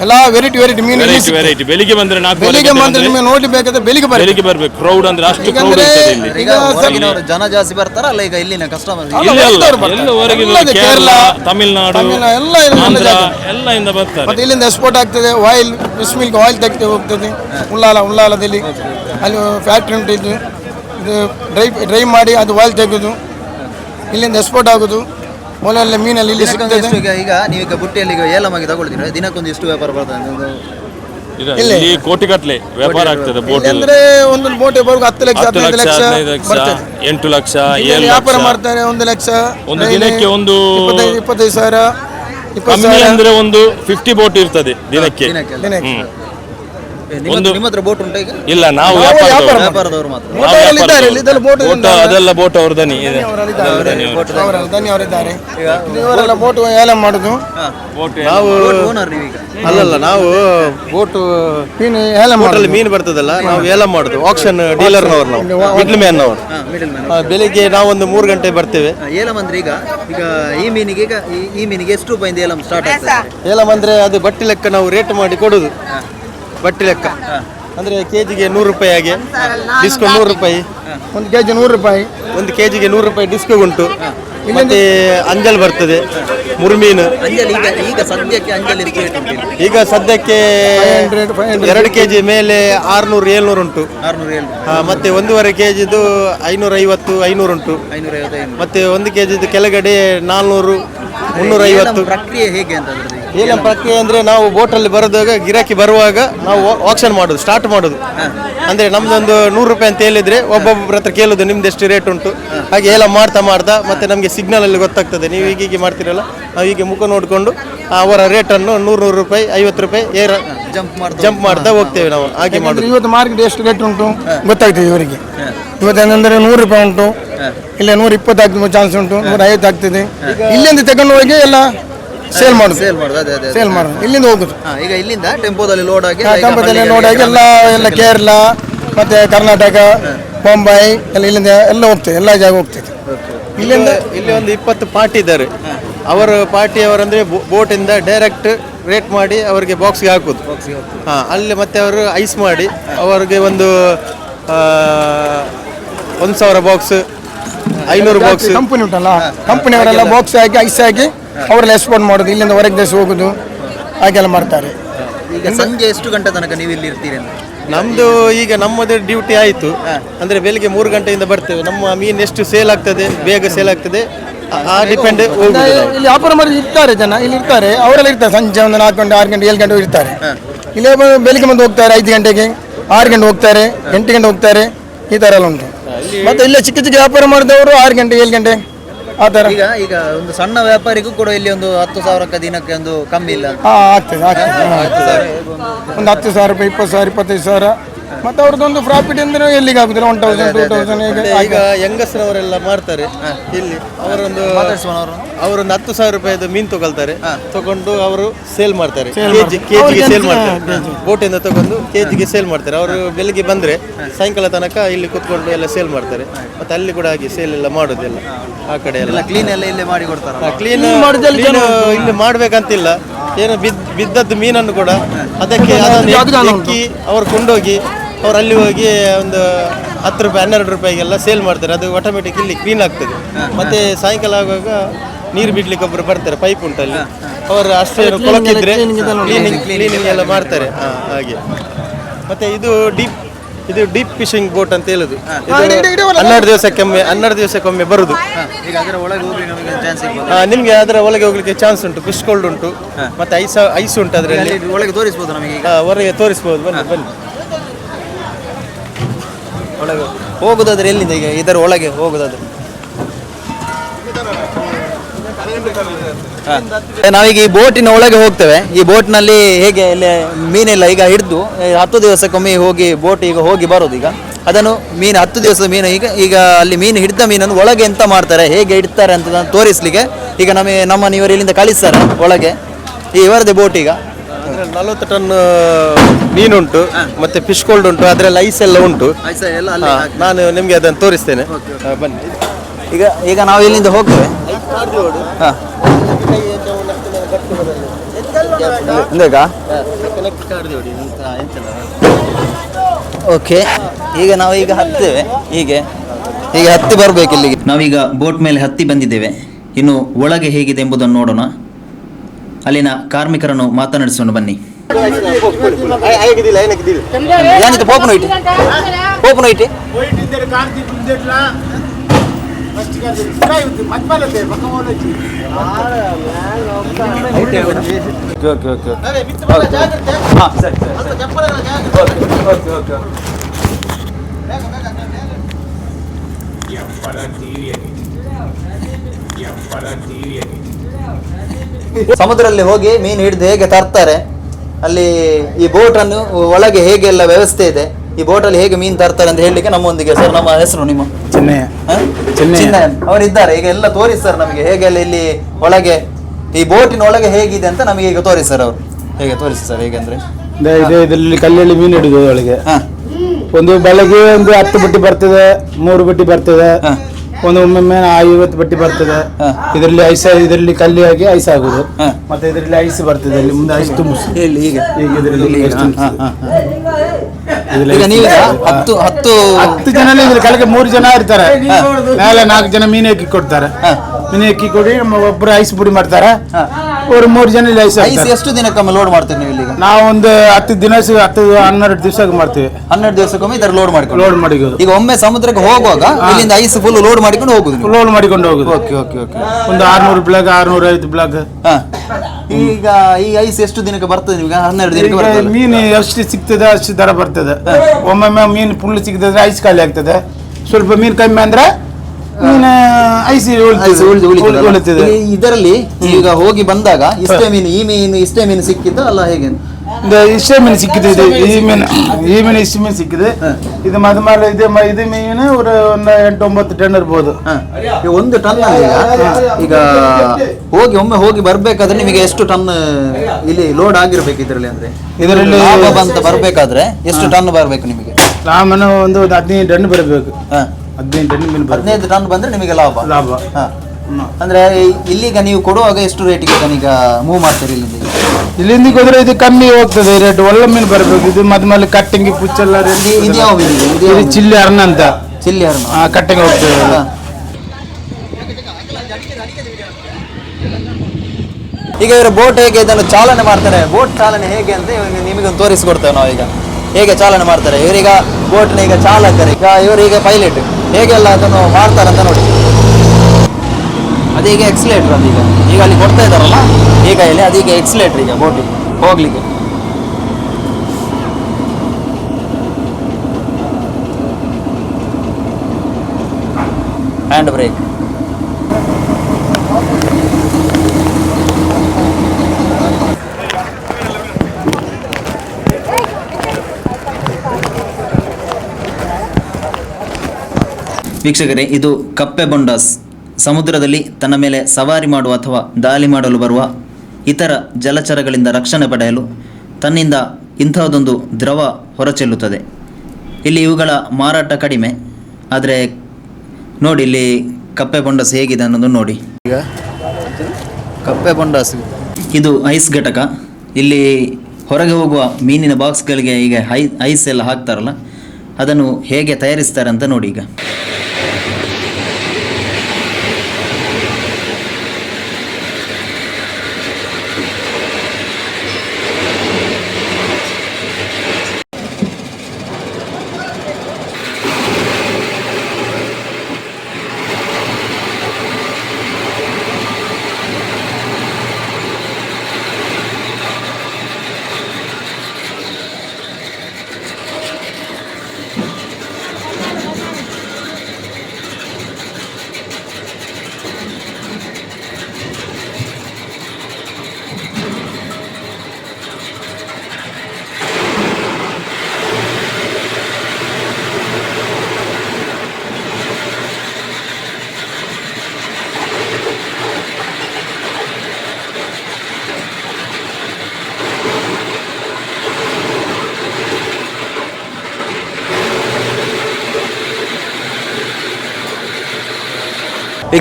Speaker 7: ಎಲ್ಲ ವೆರೈಟಿ ವೆರೈಟಿ ಮೀನು ಇಲ್ಲಿ
Speaker 8: ವೆರೈಟಿ
Speaker 7: ಸಿಗ್ತದೆ.
Speaker 8: ವೆರೈಟಿ ಬೆಳಿಗ್ಗೆ ಬಂದ್ರೆ ನಾಲ್ಕು
Speaker 7: ಬೆಳಿಗ್ಗೆ ಬಂದ್ರೆ ನಿಮಗೆ ನೋಡಿ ಬೇಕಾದ್ರೆ ಬೆಳಿಗ್ಗೆ ಬರಬೇಕು.
Speaker 8: ಬೆಳಿಗ್ಗೆ ಬರ್ಬೇಕು. ಕ್ರೌಡ್ ಅಂದ್ರೆ ಅಷ್ಟು ಕ್ರೌಡ್
Speaker 7: ಈಗಂದ್ರೆ
Speaker 8: ಇರ್ತದೆ ಇಲ್ಲಿ.
Speaker 2: ಈಗ
Speaker 7: ಈಗ
Speaker 2: ಹೊರಗಿನವರು ಜನ ಜಾಸ್ತಿ ಬರ್ತಾರ ಅಲ್ಲ ಈಗ ಇಲ್ಲಿನ ಕಸ್ಟಮರ್
Speaker 7: ಅಲ್ಲ,
Speaker 8: ಇಲ್ಲಿ ಅಲ್ಲ
Speaker 7: ಹೊರಗಿನವ್ರು ಬರ್ತಾರೆ.
Speaker 8: ಎಲ್ಲ ಹೊರಗಿನ
Speaker 7: ಎಲ್ಲ
Speaker 8: ಕೇರಳ
Speaker 7: ಕೇರಳ,
Speaker 8: ತಮಿಳ್ನಾಡು
Speaker 7: ತಮಿಳ್ನ ಎಲ್ಲ
Speaker 8: ಆಂಧ್ರ
Speaker 7: ಜಾಗ.
Speaker 8: ಎಲ್ಲ ಇಂದ ಬರ್ತಾರೆ.
Speaker 7: ಮತ್ತೆ ಇಲ್ಲಿಂದ ಎಕ್ಸ್ಪೋರ್ಟ್ ಆಗ್ತದೆ ಆಯಿಲ್ ಮಿಸ್ ಮಿಲ್ಕ್ ಆಯಿಲ್ ತೆಗೆದು ಹೋಗ್ತದೆ. ಉಳ್ಳಾಲ ಉಳ್ಳಾಲದಲ್ಲಿ ಅಲ್ಲಿ ಫ್ಯಾಕ್ಟ್ರಿ ಉಂಟು ಇದು. ಇದು ಡ್ರೈ ಡ್ರೈ ಮಾಡಿ ಅದು ಆಯಿಲ್ ತೆಗೆದು ಇಲ್ಲಿಂದ ಎಕ್ಸ್ಪೋರ್ಟ್ ಆಗೋದು. ಒಳ್ಳೆ ಮೀನಲ್ಲಿ ಇಲ್ಲಿ
Speaker 2: ದಿನಕ್ಕೊಂದು
Speaker 7: ಸಿಗ್ತದೆ
Speaker 2: ಎಷ್ಟು ಈಗ ಈಗ ನೀವೀಗ ಬುಟ್ಟಿಯಲ್ಲಿ ಈಗ ಏಲಮಾಗಿ ತಗೊಳ್ತೀರಾ? ದಿನಕ್ಕೊಂದು ಎಷ್ಟು ವ್ಯಾಪಾರ ಬರ್ತದೆ ಒಂದು
Speaker 7: ಇಲ್ಲಿ.
Speaker 8: ಇಲ್ಲಿ ಕೋಟಿ ಗಟ್ಟಲೆ ವ್ಯಾಪಾರ ಆಗ್ತದೆ ಬೋಟ್.
Speaker 7: ಅಂದ್ರೆ ಒಂದು ಬೋಟ್ ಬರುವಾಗ ಹತ್ತು ಲಕ್ಷ
Speaker 8: ಹತ್ತು
Speaker 7: ಹದಿನೈದು
Speaker 8: ಲಕ್ಷ
Speaker 7: ಲಕ್ಷ
Speaker 8: ಹದಿನೈದು ಲಕ್ಷ
Speaker 7: ಬರ್ತದೆ.
Speaker 8: ಎಂಟು ಲಕ್ಷ
Speaker 7: ಇಲ್ಲಿ ವ್ಯಾಪಾರ
Speaker 8: ಲಕ್ಷ.
Speaker 7: ಮಾಡ್ತಾರೆ ಒಂದು ಲಕ್ಷ.
Speaker 8: ಒಂದು ದಿನಕ್ಕೆ ಒಂದು
Speaker 7: ಇಪ್ಪತ್ತೈದು ಇಪ್ಪತ್ತೈದು ಸಾವಿರ ಇಪ್ಪತ್ತು
Speaker 8: ಕಮ್ಮಿ
Speaker 7: ಸಾವಿರ.
Speaker 8: ಅಂದ್ರೆ ಒಂದು ಫಿಫ್ಟಿ ಬೋಟ್ ಇರ್ತದೆ ದಿನಕ್ಕೆ.
Speaker 2: ದಿನಕ್ಕೆ
Speaker 8: ಒಂದು-
Speaker 2: ನಿಮ್ಮ ಹತ್ರ ಬೋಟ್ ಉಂಟಾ ಈಗ?
Speaker 8: ಇಲ್ಲ ನಾವು ವ್ಯಾಪಾರದವರು.
Speaker 2: ವ್ಯಾಪಾರದವರು ಮಾತ್ರ.
Speaker 7: ಇದ್ದಾರೆ ಬೋಟ್
Speaker 8: ಬೋಟ್ ಅದೆಲ್ಲ ಬೋಟ್ ಅವ್ರ ದನಿ. ಇದೆ
Speaker 7: ಅವರೆಲ್ಲ ಧನ್ಯವರಿದ್ದಾರೆ ಇವರೆಲ್ಲ ಬೋಟ್ ಏಲ ಮಾಡುದು.
Speaker 2: ನಾವು ಓನರ್ ನೀವೀಗ.
Speaker 9: ಅಲ್ಲಲ್ಲ ನಾವು ಬೋಟು
Speaker 7: ಮೀನು ಏಲ ಮಾಡುದು.
Speaker 9: ಮೀನು ಬರ್ತದಲ್ಲ ನಾವು ಏಲಂ ಮಾಡುದು. ಆಕ್ಷನ್ ಡೀಲರ್ನವ್ರು ನಾವು. ಮಿಡ್ಲ್ ಮ್ಯಾನ್ ಅವರು.
Speaker 2: ಮಿಡಲ್ ಮ್ಯಾನ್
Speaker 9: ಬೆಳಿಗ್ಗೆ ನಾವೊಂದು ಮೂರು ಗಂಟೆ ಬರ್ತೇವೆ.
Speaker 2: ಏಲಂ ಅಂದ್ರೆ ಈಗ ಈಗ ಈ ಮೀನಿಗೆ ಈಗ ಈ- ಈ ಮೀನಿಗೆ ಎಷ್ಟು ರೂಪಾಯಿಂದ ಏಲಂ ಸ್ಟಾರ್ಟ್ ಆಗ್ತದೆ?
Speaker 9: ಏಲಂ ಅಂದ್ರೆ ಅದು ಬಟ್ಟಿ ಲೆಕ್ಕ ನಾವು ರೇಟ್ ಮಾಡಿ ಕೊಡುದು. ಬಟ್ಟಿ ಲೆಕ್ಕ. ಅಂದ್ರೆ ಕೆಜಿಗೆ ನೂರು ರೂಪಾಯಿ ಹಾಗೆ. ಡಿಸ್ಕೋ ನೂರು ರೂಪಾಯಿ.
Speaker 7: ಒಂದು ಕೆ ಜಿ ನೂರು ರೂಪಾಯಿ.
Speaker 9: ಒಂದು ಕೆಜಿಗೆ ನೂರು ರೂಪಾಯಿ ಡಿಸ್ಕೋ ಉಂಟು. ಮತ್ತೆ ಅಂಜಲ್ ಬರ್ತದೆ. ಮುರ್ಮೀನು.
Speaker 2: ಅಂಜಲ್ ಈಗ ಈಗ ಸದ್ಯಕ್ಕೆ
Speaker 9: ಎರಡು ಕೆಜಿ ಮೇಲೆ ಆರ್ನೂರು ಏಳ್ನೂರು ಉಂಟು. ಮತ್ತೆ ಒಂದೂವರೆ ಕೆಜಿದು ಐನೂರ ಐವತ್ತು ಐನೂರು. ಉಂಟು ಮತ್ತೆ ಒಂದು ಕೆಜಿದು ಕೆಳಗಡೆ ನಾಲ್ನೂರು ಮುನ್ನೂರ ಐವತ್ತು
Speaker 2: ಪ್ರಕ್ರಿಯೆ ಹೇಗೆ ಅಂತ ಅದ್ರದ್ದು ಈಗ?
Speaker 9: ಏನ ಪ್ರಕ್ರಿಯೆ ಅಂದರೆ ನಾವು ಬೋಟಲ್ಲಿ ಬರೋದಾಗ ಗಿರಾಕಿ ಬರುವಾಗ ನಾವು ಆಕ್ಷನ್ ಮಾಡೋದು ಸ್ಟಾರ್ಟ್ ಮಾಡೋದು. ಅಂದರೆ ನಮ್ಮದೊಂದು ನೂರು ರೂಪಾಯಿ ಅಂತ ಹೇಳಿದರೆ ಒಬ್ಬೊಬ್ಬರ ಹತ್ರ ಕೇಳೋದು ನಿಮ್ದು ಎಷ್ಟು ರೇಟ್ ಉಂಟು. ಹಾಗೆ ಎಲ್ಲ ಮಾಡ್ತಾ ಮಾಡ್ತಾ ಮತ್ತೆ ನಮಗೆ ಸಿಗ್ನಲಲ್ಲಿ ಗೊತ್ತಾಗ್ತದೆ. ನೀವು ಈಗ ಹೀಗೆ ಮಾಡ್ತೀರಲ್ಲ ನಾವು ಹೀಗೆ ಮುಖ ನೋಡಿಕೊಂಡು ಅವರ ರೇಟನ್ನು ನೂರು ನೂರು ರೂಪಾಯಿ ಐವತ್ತು ರೂಪಾಯಿ ಏರ
Speaker 2: ಜಂಪ್ ಮಾಡಿ
Speaker 9: ಜಂಪ್ ಮಾಡ್ತಾ ಹೋಗ್ತೇವೆ ನಾವು ಹಾಗೆ ಮಾಡೋದು.
Speaker 7: ಇವತ್ತು ಮಾರ್ಕೆಟ್ ಎಷ್ಟು ರೇಟ್ ಉಂಟು ಗೊತ್ತಾಗ್ತದೆ ಇವರಿಗೆ. ಇವತ್ತು ಏನಂದರೆ ನೂರು ರೂಪಾಯಿ ಉಂಟು ಇಲ್ಲ ನೂರ ಇಪ್ಪತ್ತು ಆಗ್ತದೆ ಚಾನ್ಸ್ ಉಂಟು ನೂರ ಐವತ್ತು ಆಗ್ತದೆ ಇಲ್ಲಿಂದ ತಗೊಂಡು ಹೋಗಿ ಎಲ್ಲ ಸೇಲ್ ಮಾಡುದು.
Speaker 2: ಸೇಲ್ ಮಾಡೋದು ಅದೇ ಅದೇ.
Speaker 7: ಸೇಲ್ ಮಾಡೋದು. ಇಲ್ಲಿಂದ ಹೋಗುದು.
Speaker 2: ಹಾ, ಈಗ ಇಲ್ಲಿಂದ ಟೆಂಪೋದಲ್ಲಿ ಲೋಡ್ ಆಗಿ
Speaker 7: ಟೆಂಪೋದಲ್ಲಿ
Speaker 2: ಲೋಡ್
Speaker 7: ಆಗಿ ಎಲ್ಲ ಎಲ್ಲ ಕೇರಳ ಮತ್ತೆ ಕರ್ನಾಟಕ ಮುಂಬೈ ಎಲ್ಲ ಇಲ್ಲಿಂದ ಎಲ್ಲ ಹೋಗ್ತದೆ ಎಲ್ಲ ಜಾಗ ಹೋಗ್ತದೆ.
Speaker 9: ಇಲ್ಲಿಂದ ಇಲ್ಲಿ ಒಂದು ಇಪ್ಪತ್ತು ಪಾರ್ಟಿ ಇದ್ದಾರೆ. ಅವರ ಪಾರ್ಟಿಯವರಂದ್ರೆ ಬೋಟಿಂದ ಡೈರೆಕ್ಟ್ ರೇಟ್ ಮಾಡಿ ಅವರಿಗೆ ಬಾಕ್ಸ್ಗೆ ಹಾಕೋದು. ಹಾ ಅಲ್ಲಿ ಮತ್ತೆ ಅವರು ಐಸ್ ಮಾಡಿ ಅವರಿಗೆ ಒಂದು ಆ, ಒಂದು ಸಾವಿರ ಬಾಕ್ಸ್ ಐನೂರು ಬಾಕ್ಸ್
Speaker 7: ಕಂಪನಿ ಉಂಟಲ್ಲ ಕಂಪನಿಯವರೆಲ್ಲ ಬಾಕ್ಸ್ ಹಾಕಿ ಐಸ್ ಹಾಕಿ ಅವರೆಲ್ಲ ಎಕ್ಸ್ಪೋರ್ಟ್ ಮಾಡೋದು ಇಲ್ಲಿಂದ ಹೊರಗೆ ದೇಶ ಹೋಗೋದು ಹಾಗೆಲ್ಲ ಮಾಡ್ತಾರೆ.
Speaker 2: ಈಗ ಸಂಜೆ ಎಷ್ಟು ಗಂಟೆ ತನಕ ನೀವು ಇಲ್ಲಿ ಇರ್ತೀರಿ ಅಂತ?
Speaker 9: ನಮ್ದು ಈಗ ನಮ್ಮದು ಡ್ಯೂಟಿ ಆಯಿತು. ಅಂದ್ರೆ ಬೆಳಿಗ್ಗೆ ಮೂರು ಗಂಟೆಯಿಂದ ಬರ್ತೇವೆ. ನಮ್ಮ ಮೀನು ಎಷ್ಟು ಸೇಲ್ ಆಗ್ತದೆ ಬೇಗ ಸೇಲ್ ಆಗ್ತದೆ ಆ- ಡಿಪೆಂಡ್.
Speaker 7: ಇಲ್ಲಿ ವ್ಯಾಪಾರ ಮಾಡಿ ಇರ್ತಾರೆ ಜನ ಇಲ್ಲಿ ಇರ್ತಾರೆ ಅವರೆಲ್ಲ ಇರ್ತಾರೆ. ಸಂಜೆ ಒಂದು ನಾಲ್ಕು ಗಂಟೆ ಆರು ಗಂಟೆ ಏಳು ಗಂಟೆ ಇರ್ತಾರೆ. ಇಲ್ಲಿ ಬೆಳಿಗ್ಗೆ ಮುಂದೆ ಹೋಗ್ತಾರೆ ಐದು ಗಂಟೆಗೆ ಆರು ಗಂಟೆ ಹೋಗ್ತಾರೆ ಎಂಟು ಗಂಟೆ ಹೋಗ್ತಾರೆ ಈ ಥರ ಎಲ್ಲ ಉಂಟು. ಮತ್ತೆ ಇಲ್ಲೇ ಚಿಕ್ಕ ಚಿಕ್ಕ ವ್ಯಾಪಾರ ಮಾಡಿದವರು ಆರು ಗಂಟೆ ಏಳು ಗಂಟೆ.
Speaker 10: ಆ
Speaker 2: ಈಗ ಈಗ ಒಂದು ಸಣ್ಣ ವ್ಯಾಪಾರಿಗೂ ಕೂಡ ಇಲ್ಲಿ ಒಂದು ಹತ್ತು ಸಾವಿರಕ್ಕೆ ದಿನಕ್ಕೆ ಒಂದು ಕಮ್ಮಿ ಇಲ್ಲ
Speaker 10: ಹಾಂ ಆಗ್ತದೆ ಆಗ್ತದೆ. ಹಾ, ಆಗ್ತದೆ. ಒಂದು ಹತ್ತು ಸಾವಿರ ರೂಪಾಯಿ ಇಪ್ಪತ್ತು ಸಾವಿರ ಇಪ್ಪತ್ತೈದು ಸಾವಿರ. ಮತ್ತು ಅವ್ರದ್ದೊಂದು ಪ್ರಾಫಿಟ್ ಅಂದ್ರೆ ಎಲ್ಲಿಗೆ ಆಗುದಿಲ್ಲ? ಒನ್ ತೌಸಂಡ್ ಟೂ ತೌಸಂಡ್ ಈಗ
Speaker 9: ಈಗ ಯಂಗಸ್ರವರೆಲ್ಲ ಮಾಡ್ತಾರೆ ಇಲ್ಲಿ ಅವರೊಂದು? ಅವರೊಂದು ಹತ್ತು ಸಾವಿರ ರೂಪಾಯಿದು ಮೀನು ತಗೊಳ್ತಾರೆ. ತಗೊಂಡು ಅವರು ಸೇಲ್ ಮಾಡ್ತಾರೆ. ಕೆಜಿ ಕೆಜಿಗೆ ಸೇಲ್ ಮಾಡ್ತಾರೆ. ಬೋಟಿಂದ ತಗೊಂಡು ಕೆಜಿಗೆ ಸೇಲ್ ಮಾಡ್ತಾರೆ. ಅವರು ಬೆಳಿಗ್ಗೆ ಬಂದ್ರೆ ಸಾಯಂಕಾಲ ತನಕ ಇಲ್ಲಿ ಕುತ್ಕೊಂಡು ಎಲ್ಲ ಸೇಲ್ ಮಾಡ್ತಾರೆ. ಮತ್ತೆ ಅಲ್ಲಿ ಕೂಡ ಹಾಗೆ ಸೇಲ್ ಎಲ್ಲ ಮಾಡೋದಿಲ್ಲ. ಆ ಕಡೆ ಎಲ್ಲ.
Speaker 2: ಎಲ್ಲ ಕ್ಲೀನ್ ಎಲ್ಲ ಇಲ್ಲೇ ಮಾಡಿ ಕೊಡ್ತಾರೆ
Speaker 9: ಕ್ಲೀನ್ ಇಲ್ಲಿ ಮಾಡ್ಬೇಕಂತಿಲ್ಲ. ಏನು ಬಿದ್ದ ಬಿದ್ದದ್ದು ಮೀನನ್ನು ಕೂಡ ಅದಕ್ಕೆ ಅದನ್ನು ಎಕ್ಕಿ ಅವ್ರು ಕೊಂಡೋಗಿ ಅವ್ರು ಅಲ್ಲಿ ಹೋಗಿ ಒಂದು ಹತ್ತು ರೂಪಾಯಿ ಹನ್ನೆರಡು ರೂಪಾಯಿಗೆಲ್ಲ ಸೇಲ್ ಮಾಡ್ತಾರೆ. ಅದು ಆಟೋಮೆಟಿಕ್ ಇಲ್ಲಿ ಕ್ಲೀನ್ ಆಗ್ತದೆ. ಮತ್ತೆ ಸಾಯಂಕಾಲ ಆಗುವಾಗ ನೀರು ಬಿಡ್ಲಿಕ್ಕೆ ಒಬ್ರು ಬರ್ತಾರೆ ಪೈಪ್ ಉಂಟಲ್ಲಿ. ಅವರು ಅಷ್ಟೇ ಕೊಳಕಿದ್ರೆ ಕ್ಲೀನಿಂಗ್ ಕ್ಲೀನಿಂಗ್ ಎಲ್ಲ ಮಾಡ್ತಾರೆ. ಹಾ, ಹಾಗೆ. ಮತ್ತೆ ಇದು ಡೀಪ್ ಇದು ಡೀಪ್ ಫಿಶಿಂಗ್ ಬೋಟ್ ಅಂತ ಹೇಳುದು. ಇದು ಹನ್ನೆರಡು ದಿವಸಕ್ಕೊಮ್ಮೆ ಹನ್ನೆರಡು ದಿವಸಕ್ಕೊಮ್ಮೆ ಬರುದು.
Speaker 2: ಈಗ ಅದರ ಒಳಗೆ ಹೋಗಿ ನಮಗೆ ಚಾನ್ಸ್ ಸಿಗ್ಬೋದು.
Speaker 9: ಆ, ನಿಮ್ಗೆ ಅದರ ಒಳಗೆ ಹೋಗ್ಲಿಕ್ಕೆ ಚಾನ್ಸ್ ಉಂಟು. ಫಿಶ್ ಕೋಲ್ಡ್ ಉಂಟು. ಮತ್ತೆ ಐಸ್ ಐಸ್ ಉಂಟು ಅದರಲ್ಲಿ.
Speaker 2: ಒಳಗೆ ತೋರಿಸ್ಬೋದು ನಮಗೆ ಈಗ.
Speaker 9: ಹೊರಗೆ ತೋರಿಸ್ಬೋದು. ಬನ್ನಿ ಬನ್ನಿ.
Speaker 2: ಒಳಗೆ ಹೋಗುದಾದ್ರೆ ಎಲ್ಲಿಂದ ಈಗ ಇದರ ಒಳಗೆ ಹೋಗುದಾದ್ರೆ. ನಾವೀಗ ಈ ಬೋಟಿನ ಒಳಗೆ ಹೋಗ್ತೇವೆ. ಈ ಬೋಟ್ನಲ್ಲಿ ಹೇಗೆ ಇಲ್ಲಿ ಮೀನೆಲ್ಲ ಈಗ ಹಿಡಿದು ಹತ್ತು ದಿವಸಕ್ಕೊಮ್ಮೆ ಹೋಗಿ ಬೋಟ್ ಈಗ ಹೋಗಿ ಬರೋದು ಈಗ. ಅದನ್ನು ಮೀನು ಹತ್ತು ದಿವಸದ ಮೀನು, ಈಗ ಈಗ ಅಲ್ಲಿ ಮೀನು ಹಿಡಿದ ಮೀನನ್ನು ಒಳಗೆ ಎಂತ ಮಾಡ್ತಾರೆ, ಹೇಗೆ ಇಡ್ತಾರೆ ಅಂತ ತೋರಿಸ್ಲಿಕ್ಕೆ. ಈಗ ನಮಗೆ ನಮ್ಮನ್ನು ಇವರು ಇಲ್ಲಿಂದ ಕಳಿಸ್ತಾರೆ, ಒಳಗೆ. ಈ ಇವರದೇ ಬೋಟ್ ಈಗ.
Speaker 9: ಅದ್ರಲ್ಲಿ ನಲವತ್ತು ಟನ್ ಮೀನುಂಟು ಮತ್ತೆ ಫಿಶ್ ಕೋಲ್ಡ್ ಉಂಟು ಅದರಲ್ಲಿ ಐಸ್ ಎಲ್ಲ ಉಂಟು. ಹಾ, ನಾನು ನಿಮಗೆ ಅದನ್ನು ತೋರಿಸ್ತೇನೆ. ಹಾ, ಬನ್ನಿ.
Speaker 2: ಈಗ ಈಗ ನಾವು ಇಲ್ಲಿಂದ ಹೋಗ್ತೇವೆ. ಹಾಂ. ಓಕೆ ಈಗ ನಾವು ಈಗ ಹತ್ತೇವೆ. ಹೀಗೆ. ಹೀಗೆ ಹತ್ತಿ ಬರಬೇಕು ಇಲ್ಲಿಗೆ. ನಾವೀಗ ಬೋಟ್ ಮೇಲೆ ಹತ್ತಿ ಬಂದಿದ್ದೇವೆ. ಇನ್ನು ಒಳಗೆ ಹೇಗಿದೆ ಎಂಬುದನ್ನು ನೋಡೋಣ. ಅಲ್ಲಿನ ಕಾರ್ಮಿಕರನ್ನು ಮಾತನಾಡಿಸೋಣ ಬನ್ನಿ ಏನಿತ್ತು ಪೋಪನ ಇಟ್ಟಿ ಪೋಪನ ಇಟ್ಟಿ ಹಾಂ ಸರಿ ಸರಿ ಸಮುದ್ರದಲ್ಲಿ ಹೋಗಿ ಮೀನು ಹಿಡಿದು ಹೇಗೆ ತರ್ತಾರೆ ಅಲ್ಲಿ ಈ ಬೋಟ್ ಅನ್ನು ಒಳಗೆ ಹೇಗೆ ಎಲ್ಲ ವ್ಯವಸ್ಥೆ ಇದೆ ಈ ಬೋಟ್ ಅಲ್ಲಿ ಹೇಗೆ ಮೀನು ತರ್ತಾರೆ ಅಂತ ಹೇಳಲಿಕ್ಕೆ ನಮ್ಮೊಂದಿಗೆ ಸರ್ ನಮ್ಮ ಹೆಸರು ನಿಮ್ಮ?
Speaker 10: ಚೆನ್ನಯ್ಯ?
Speaker 2: ಚಿನ್ನಯ್ಯ ಅವರು ಇದ್ದಾರೆ. ಈಗ ಎಲ್ಲ ತೋರಿಸ್ತಾರೆ ನಮಗೆ ಹೇಗೆ ಅಲ್ಲಿ ಇಲ್ಲಿ ಒಳಗೆ ಈ ಬೋಟಿನ ಒಳಗೆ ಹೇಗಿದೆ ಅಂತ ನಮಗೆ ಈಗ ತೋರಿಸ್ತಾರೆ ಅವರು. ಹೇಗೆ ತೋರಿಸಿ ಸರ್ ಹೇಗೆ ಅಂದ್ರೆ?
Speaker 10: ಇದೆ ಇದರಲ್ಲಿ ಕಲ್ಲಲ್ಲಿ ಮೀನು ಹಿಡಿದು ಒಳಗೆ. ಒಂದು ಬೆಳಗ್ಗೆ ಒಂದು ಹತ್ತು ಬಟ್ಟಿ ಬರ್ತದೆ ಮೂರು ಬಟ್ಟಿ ಬರ್ತದೆ. ಒಂದು ಒಮ್ಮೊಮ್ಮೆ ಐವತ್ತು ಬಟ್ಟಿ ಬರ್ತದೆ. ಇದರಲ್ಲಿ ಐಸ್ ಇದರಲ್ಲಿ ಕಲ್ಲಿ ಹಾಕಿ ಐಸ್ ಆಗುದು ಮತ್ತೆ ಇದರಲ್ಲಿ ಐಸ್ ಬರ್ತದೆ. ಅಲ್ಲಿ ಮುಂದೆ ಐಸ್ ತುಂಬಿಸಿ.
Speaker 2: ಇಲ್ಲಿ
Speaker 10: ಈಗ? ಇದರಲ್ಲಿ
Speaker 2: ಇಲ್ಲಿ
Speaker 10: ಐಸ್
Speaker 2: ಹಾ,
Speaker 10: ತುಂಬಿಸಿ.
Speaker 2: ಹಾ, ಹಾ.
Speaker 10: ಇದರಲ್ಲಿ
Speaker 2: ಈಗ
Speaker 10: ಐಸ್
Speaker 2: ಹತ್ತು ಹತ್ತು
Speaker 10: ಹತ್ತು ಜನ ಇದ್ರೆ ಕೆಳಗೆ ಮೂರು ಜನ ಇರ್ತಾರೆ. ಮೇಲೆ ನಾಲ್ಕು ಜನ ಮೀನು ಹಾಕಿ ಕೊಡ್ತಾರೆ. ಮೀನು ಹಾಕಿ ಕೊಡಿ ಒಬ್ಬರು ಒಬ್ರು ಐಸ್ ಪುಡಿ ಮಾಡ್ತಾರೆ. ಅವ್ರು ಮೂರು ಜನ ಇಲ್ಲಿ ಐಸ್
Speaker 2: ಐಸ್ ಎಷ್ಟು ದಿನಕ್ಕೊಮ್ಮೆ ಲೋಡ್ ಮಾಡ್ತೀರಿ ನೀವು ಇಲ್ಲಿಗೆ?
Speaker 10: ನಾವು ಒಂದು ಹತ್ತು ದಿನ ಹತ್ತು ಹನ್ನೆರಡು ದಿವಸ ಮಾಡ್ತೀವಿ.
Speaker 2: ಹನ್ನೆರಡು ದಿವಸಕ್ಕೊಮ್ಮೆ ಇದರ ಲೋಡ್ ಮಾಡ್ಕೊಂಡು.
Speaker 10: ಲೋಡ್ ಮಾಡಿ
Speaker 2: ಈಗ ಒಮ್ಮೆ ಸಮುದ್ರಕ್ಕೆ ಹೋಗುವಾಗ ಇಲ್ಲಿಂದ ಐಸ್ ಫುಲ್ ಲೋಡ್ ಮಾಡಿಕೊಂಡು ಹೋಗುದು ನೀವು?
Speaker 10: ಲೋಡ್ ಮಾಡಿಕೊಂಡು ಹೋಗುದು.
Speaker 2: ಓಕೆ ಓಕೆ ಓಕೆ
Speaker 10: ಒಂದು ಆರ್ನೂರು ಬ್ಲಾಗ್ ಆರ್ನೂರ ಐದು ಬ್ಲಾಗ್
Speaker 2: ಈಗ ಈ ಐಸ್ ಎಷ್ಟು ದಿನಕ್ಕೆ ಬರ್ತದೆ ನಿಮ್ಗೆ? ಹನ್ನೆರಡು ದಿನಕ್ಕೆ ಬರ್ತದೆ
Speaker 10: ಮೀನು ಎಷ್ಟು ಸಿಗ್ತದೆ ಅಷ್ಟು ದರ ಬರ್ತದೆ. ಒಮ್ಮೊಮ್ಮೆ ಮೀನು ಫುಲ್ ಸಿಗ್ತದೆ ಐಸ್ ಖಾಲಿ ಆಗ್ತದೆ. ಸ್ವಲ್ಪ ಮೀನು ಕಮ್ಮಿ ಅಂದ್ರೆ ಮೀನು ಐಸಿ
Speaker 2: ಐಸ್ ಉಳಿದು ಉಳಿತದೆ ಇದರಲ್ಲಿ ಈಗ ಹೋಗಿ ಬಂದಾಗ ಇಷ್ಟೇ ಮೀನು ಈ ಮೀನು ಇಷ್ಟೇ ಮೀನು ಸಿಕ್ಕಿದ್ದು ಅಲ್ಲ ಹೇಗೆ?
Speaker 10: ಇದು ಇಷ್ಟೇ ಮೀನು ಸಿಕ್ಕಿದೆ ಇದು ಈ ಮೀನು ಈ ಮೀನು ಇಷ್ಟು ಮೀನು ಸಿಕ್ಕಿದೆ. ಇದು ಮಧುಮಾಲ ಇದು ಮ- ಇದು ಮೀನು ಒಂದು ಒಂದು ಎಂಟು ಒಂಬತ್ತು ಟನ್ ಇರ್ಬೋದು.
Speaker 2: ಹಾ. ಈಗ ಒಂದು ಟನ್ ಅಲ್ಲಿ ಈಗ ಈಗ ಹೋಗಿ ಒಮ್ಮೆ ಹೋಗಿ ಬರ್ಬೇಕಾದ್ರೆ ನಿಮಗೆ ಎಷ್ಟು ಟನ್ ಇಲ್ಲಿ ಲೋಡ್ ಆಗಿರ್ಬೇಕು ಇದರಲ್ಲಿ ಅಂದ್ರೆ?
Speaker 10: ಇದರಲ್ಲಿ
Speaker 2: ಲಾಭ ಬಂತ ಬರ್ಬೇಕಾದ್ರೆ ಎಷ್ಟು ಟನ್ ಬರ್ಬೇಕು ನಿಮಗೆ?
Speaker 10: ರಾಮನ ಒಂದು ಹದಿನೈದು ಟನ್ ಬರಬೇಕು.
Speaker 2: ಹಾ.
Speaker 10: ಹದಿನೈದು ಟನ್
Speaker 2: ಹದಿನೈದು ಬಂದ್ರೆ ನಿಮಗೆ ಲಾಭ.
Speaker 10: ಲಾಭ.
Speaker 2: ಹಾ. ಅಂದ್ರೆ ಇಲ್ಲಿಗ ನೀವು ಕೊಡುವಾಗ ಎಷ್ಟು ರೇಟಿಗೆ ಈಗ ಮೂವ್ ಮಾಡ್ತೀರಿ ಇಲ್ಲಿಂದ
Speaker 10: ಇಲ್ಲಿಂದ ಹೋದ್ರೆ ಇದು ಕಮ್ಮಿ ಹೋಗ್ತದೆ ರೇಟ್ ಒಳ್ಳೆ ಮೀನು ಬರಬೇಕು ಇದು ಮದ್ಮೇಲೆ ಕಟ್ಟಿಂಗಿ ಪುಚ್ಚೆಲ್ಲ
Speaker 2: ಇದು- ಯಾವ ಮೀನು ಇದು?
Speaker 10: ಚಿಲ್ಲಿ ಅರ್ಣ ಅಂತ.
Speaker 2: ಚಿಲ್ಲಿ ಅರ್ಣ
Speaker 10: ಆ, ಕಟ್ಟಿಂಗ್ ಹೋಗ್ತದೆ
Speaker 2: ಹಾ. ಈಗ ಇವರು ಬೋಟ್ ಹೇಗೆ ಇದನ್ನು ಚಾಲನೆ ಮಾಡ್ತಾರೆ? ಬೋಟ್ ಚಾಲನೆ ಹೇಗೆ ಅಂತ ನಿಮಗೊಂದು ತೋರಿಸ್ಕೊಡ್ತೇವೆ ನಾವೀಗ. ಹೇಗೆ ಚಾಲನೆ ಮಾಡ್ತಾರೆ? ಇವರೀಗ ಬೋಟ್ನ ಈಗ ಚಾಲಕರು, ಈಗ ಇವರೀಗ ಪೈಲಟ್ ಹೇಗೆಲ್ಲ ಅದನ್ನು ಮಾಡ್ತಾರೆ ಅಂತ ನೋಡಿ. ಅದೀಗ ಎಕ್ಸ್ಲೇಟ್ರ್ ಅದೀಗ ಈಗ. ಅಲ್ಲಿ ಕೊಡ್ತಾ ಇದ್ದಾರಲ್ಲ? ಈಗ ಇಲ್ಲಿ ಅದೀಗ ಎಕ್ಸ್ಲೇಟ್ರ್ ಈಗ ಬೋಟಿಗೆ ಹೋಗ್ಲಿಕ್ಕೆ. ಹ್ಯಾಂಡ್ ಬ್ರೇಕ್ ವೀಕ್ಷಕರೇ ಇದು ಕಪ್ಪೆ ಬೊಂಡಾಸ್ ಸಮುದ್ರದಲ್ಲಿ ತನ್ನ ಮೇಲೆ ಸವಾರಿ ಮಾಡುವ ಅಥವಾ ದಾಳಿ ಮಾಡಲು ಬರುವ ಇತರ ಜಲಚರಗಳಿಂದ ರಕ್ಷಣೆ ಪಡೆಯಲು ತನ್ನಿಂದ ಇಂಥದೊಂದು ದ್ರವ ಹೊರಚೆಲ್ಲುತ್ತದೆ. ಇಲ್ಲಿ ಇವುಗಳ ಮಾರಾಟ ಕಡಿಮೆ ಆದರೆ ನೋಡಿ ಇಲ್ಲಿ ಕಪ್ಪೆ ಬೊಂಡಸ್ ಹೇಗಿದೆ ಅನ್ನೋದು ನೋಡಿ. ಈಗ ಕಪ್ಪೆ ಬೊಂಡಸ್ ಇದು ಐಸ್ ಘಟಕ. ಇಲ್ಲಿ ಹೊರಗೆ ಹೋಗುವ ಮೀನಿನ ಬಾಕ್ಸ್ಗಳಿಗೆ ಈಗ ಐ ಐಸ್ ಎಲ್ಲ ಹಾಕ್ತಾರಲ್ಲ ಅದನ್ನು ಹೇಗೆ ತಯಾರಿಸ್ತಾರೆ ಅಂತ ನೋಡಿ ಈಗ.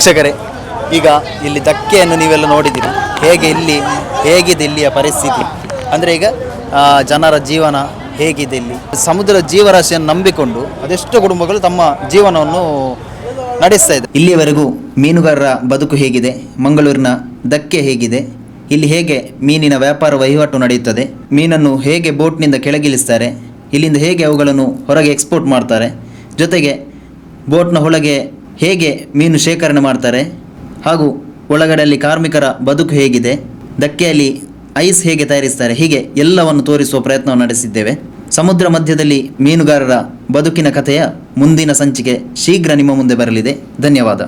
Speaker 2: ವೀಕ್ಷಕರೇ, ಈಗ ಇಲ್ಲಿ ಧಕ್ಕೆಯನ್ನು ನೀವೆಲ್ಲ ನೋಡಿದ್ದೀರಿ? ಹೇಗೆ ಇಲ್ಲಿ ಹೇಗಿದೆ ಇಲ್ಲಿಯ ಪರಿಸ್ಥಿತಿ? ಅಂದರೆ ಈಗ ಜನರ ಜೀವನ ಹೇಗಿದೆ ಇಲ್ಲಿ? ಸಮುದ್ರ ಜೀವರಾಶಿಯನ್ನು ನಂಬಿಕೊಂಡು ಅದೆಷ್ಟೋ ಕುಟುಂಬಗಳು ತಮ್ಮ ಜೀವನವನ್ನು ನಡೆಸ್ತಾ ಇದೆ ಇಲ್ಲಿಯವರೆಗೂ ಮೀನುಗಾರರ ಬದುಕು ಹೇಗಿದೆ? ಮಂಗಳೂರಿನ ಧಕ್ಕೆ ಹೇಗಿದೆ? ಇಲ್ಲಿ ಹೇಗೆ ಮೀನಿನ ವ್ಯಾಪಾರ ವಹಿವಾಟು ನಡೆಯುತ್ತದೆ? ಮೀನನ್ನು ಹೇಗೆ ಬೋಟ್ನಿಂದ ಕೆಳಗಿಳಿಸ್ತಾರೆ? ಇಲ್ಲಿಂದ ಹೇಗೆ ಅವುಗಳನ್ನು ಹೊರಗೆ ಎಕ್ಸ್ಪೋರ್ಟ್ ಮಾಡ್ತಾರೆ? ಜೊತೆಗೆ ಬೋಟ್ನ ಒಳಗೆ ಹೇಗೆ ಮೀನು ಶೇಖರಣೆ ಮಾಡ್ತಾರೆ? ಹಾಗೂ ಒಳಗಡೆಯಲ್ಲಿ ಕಾರ್ಮಿಕರ ಬದುಕು ಹೇಗಿದೆ? ಧಕ್ಕೆಯಲ್ಲಿ ಐಸ್ ಹೇಗೆ ತಯಾರಿಸ್ತಾರೆ? ಹೀಗೆ ಎಲ್ಲವನ್ನು ತೋರಿಸುವ ಪ್ರಯತ್ನವನ್ನು ನಡೆಸಿದ್ದೇವೆ. ಸಮುದ್ರ ಮಧ್ಯದಲ್ಲಿ ಮೀನುಗಾರರ ಬದುಕಿನ ಕಥೆಯ ಮುಂದಿನ ಸಂಚಿಕೆ ಶೀಘ್ರ ನಿಮ್ಮ ಮುಂದೆ ಬರಲಿದೆ. ಧನ್ಯವಾದ.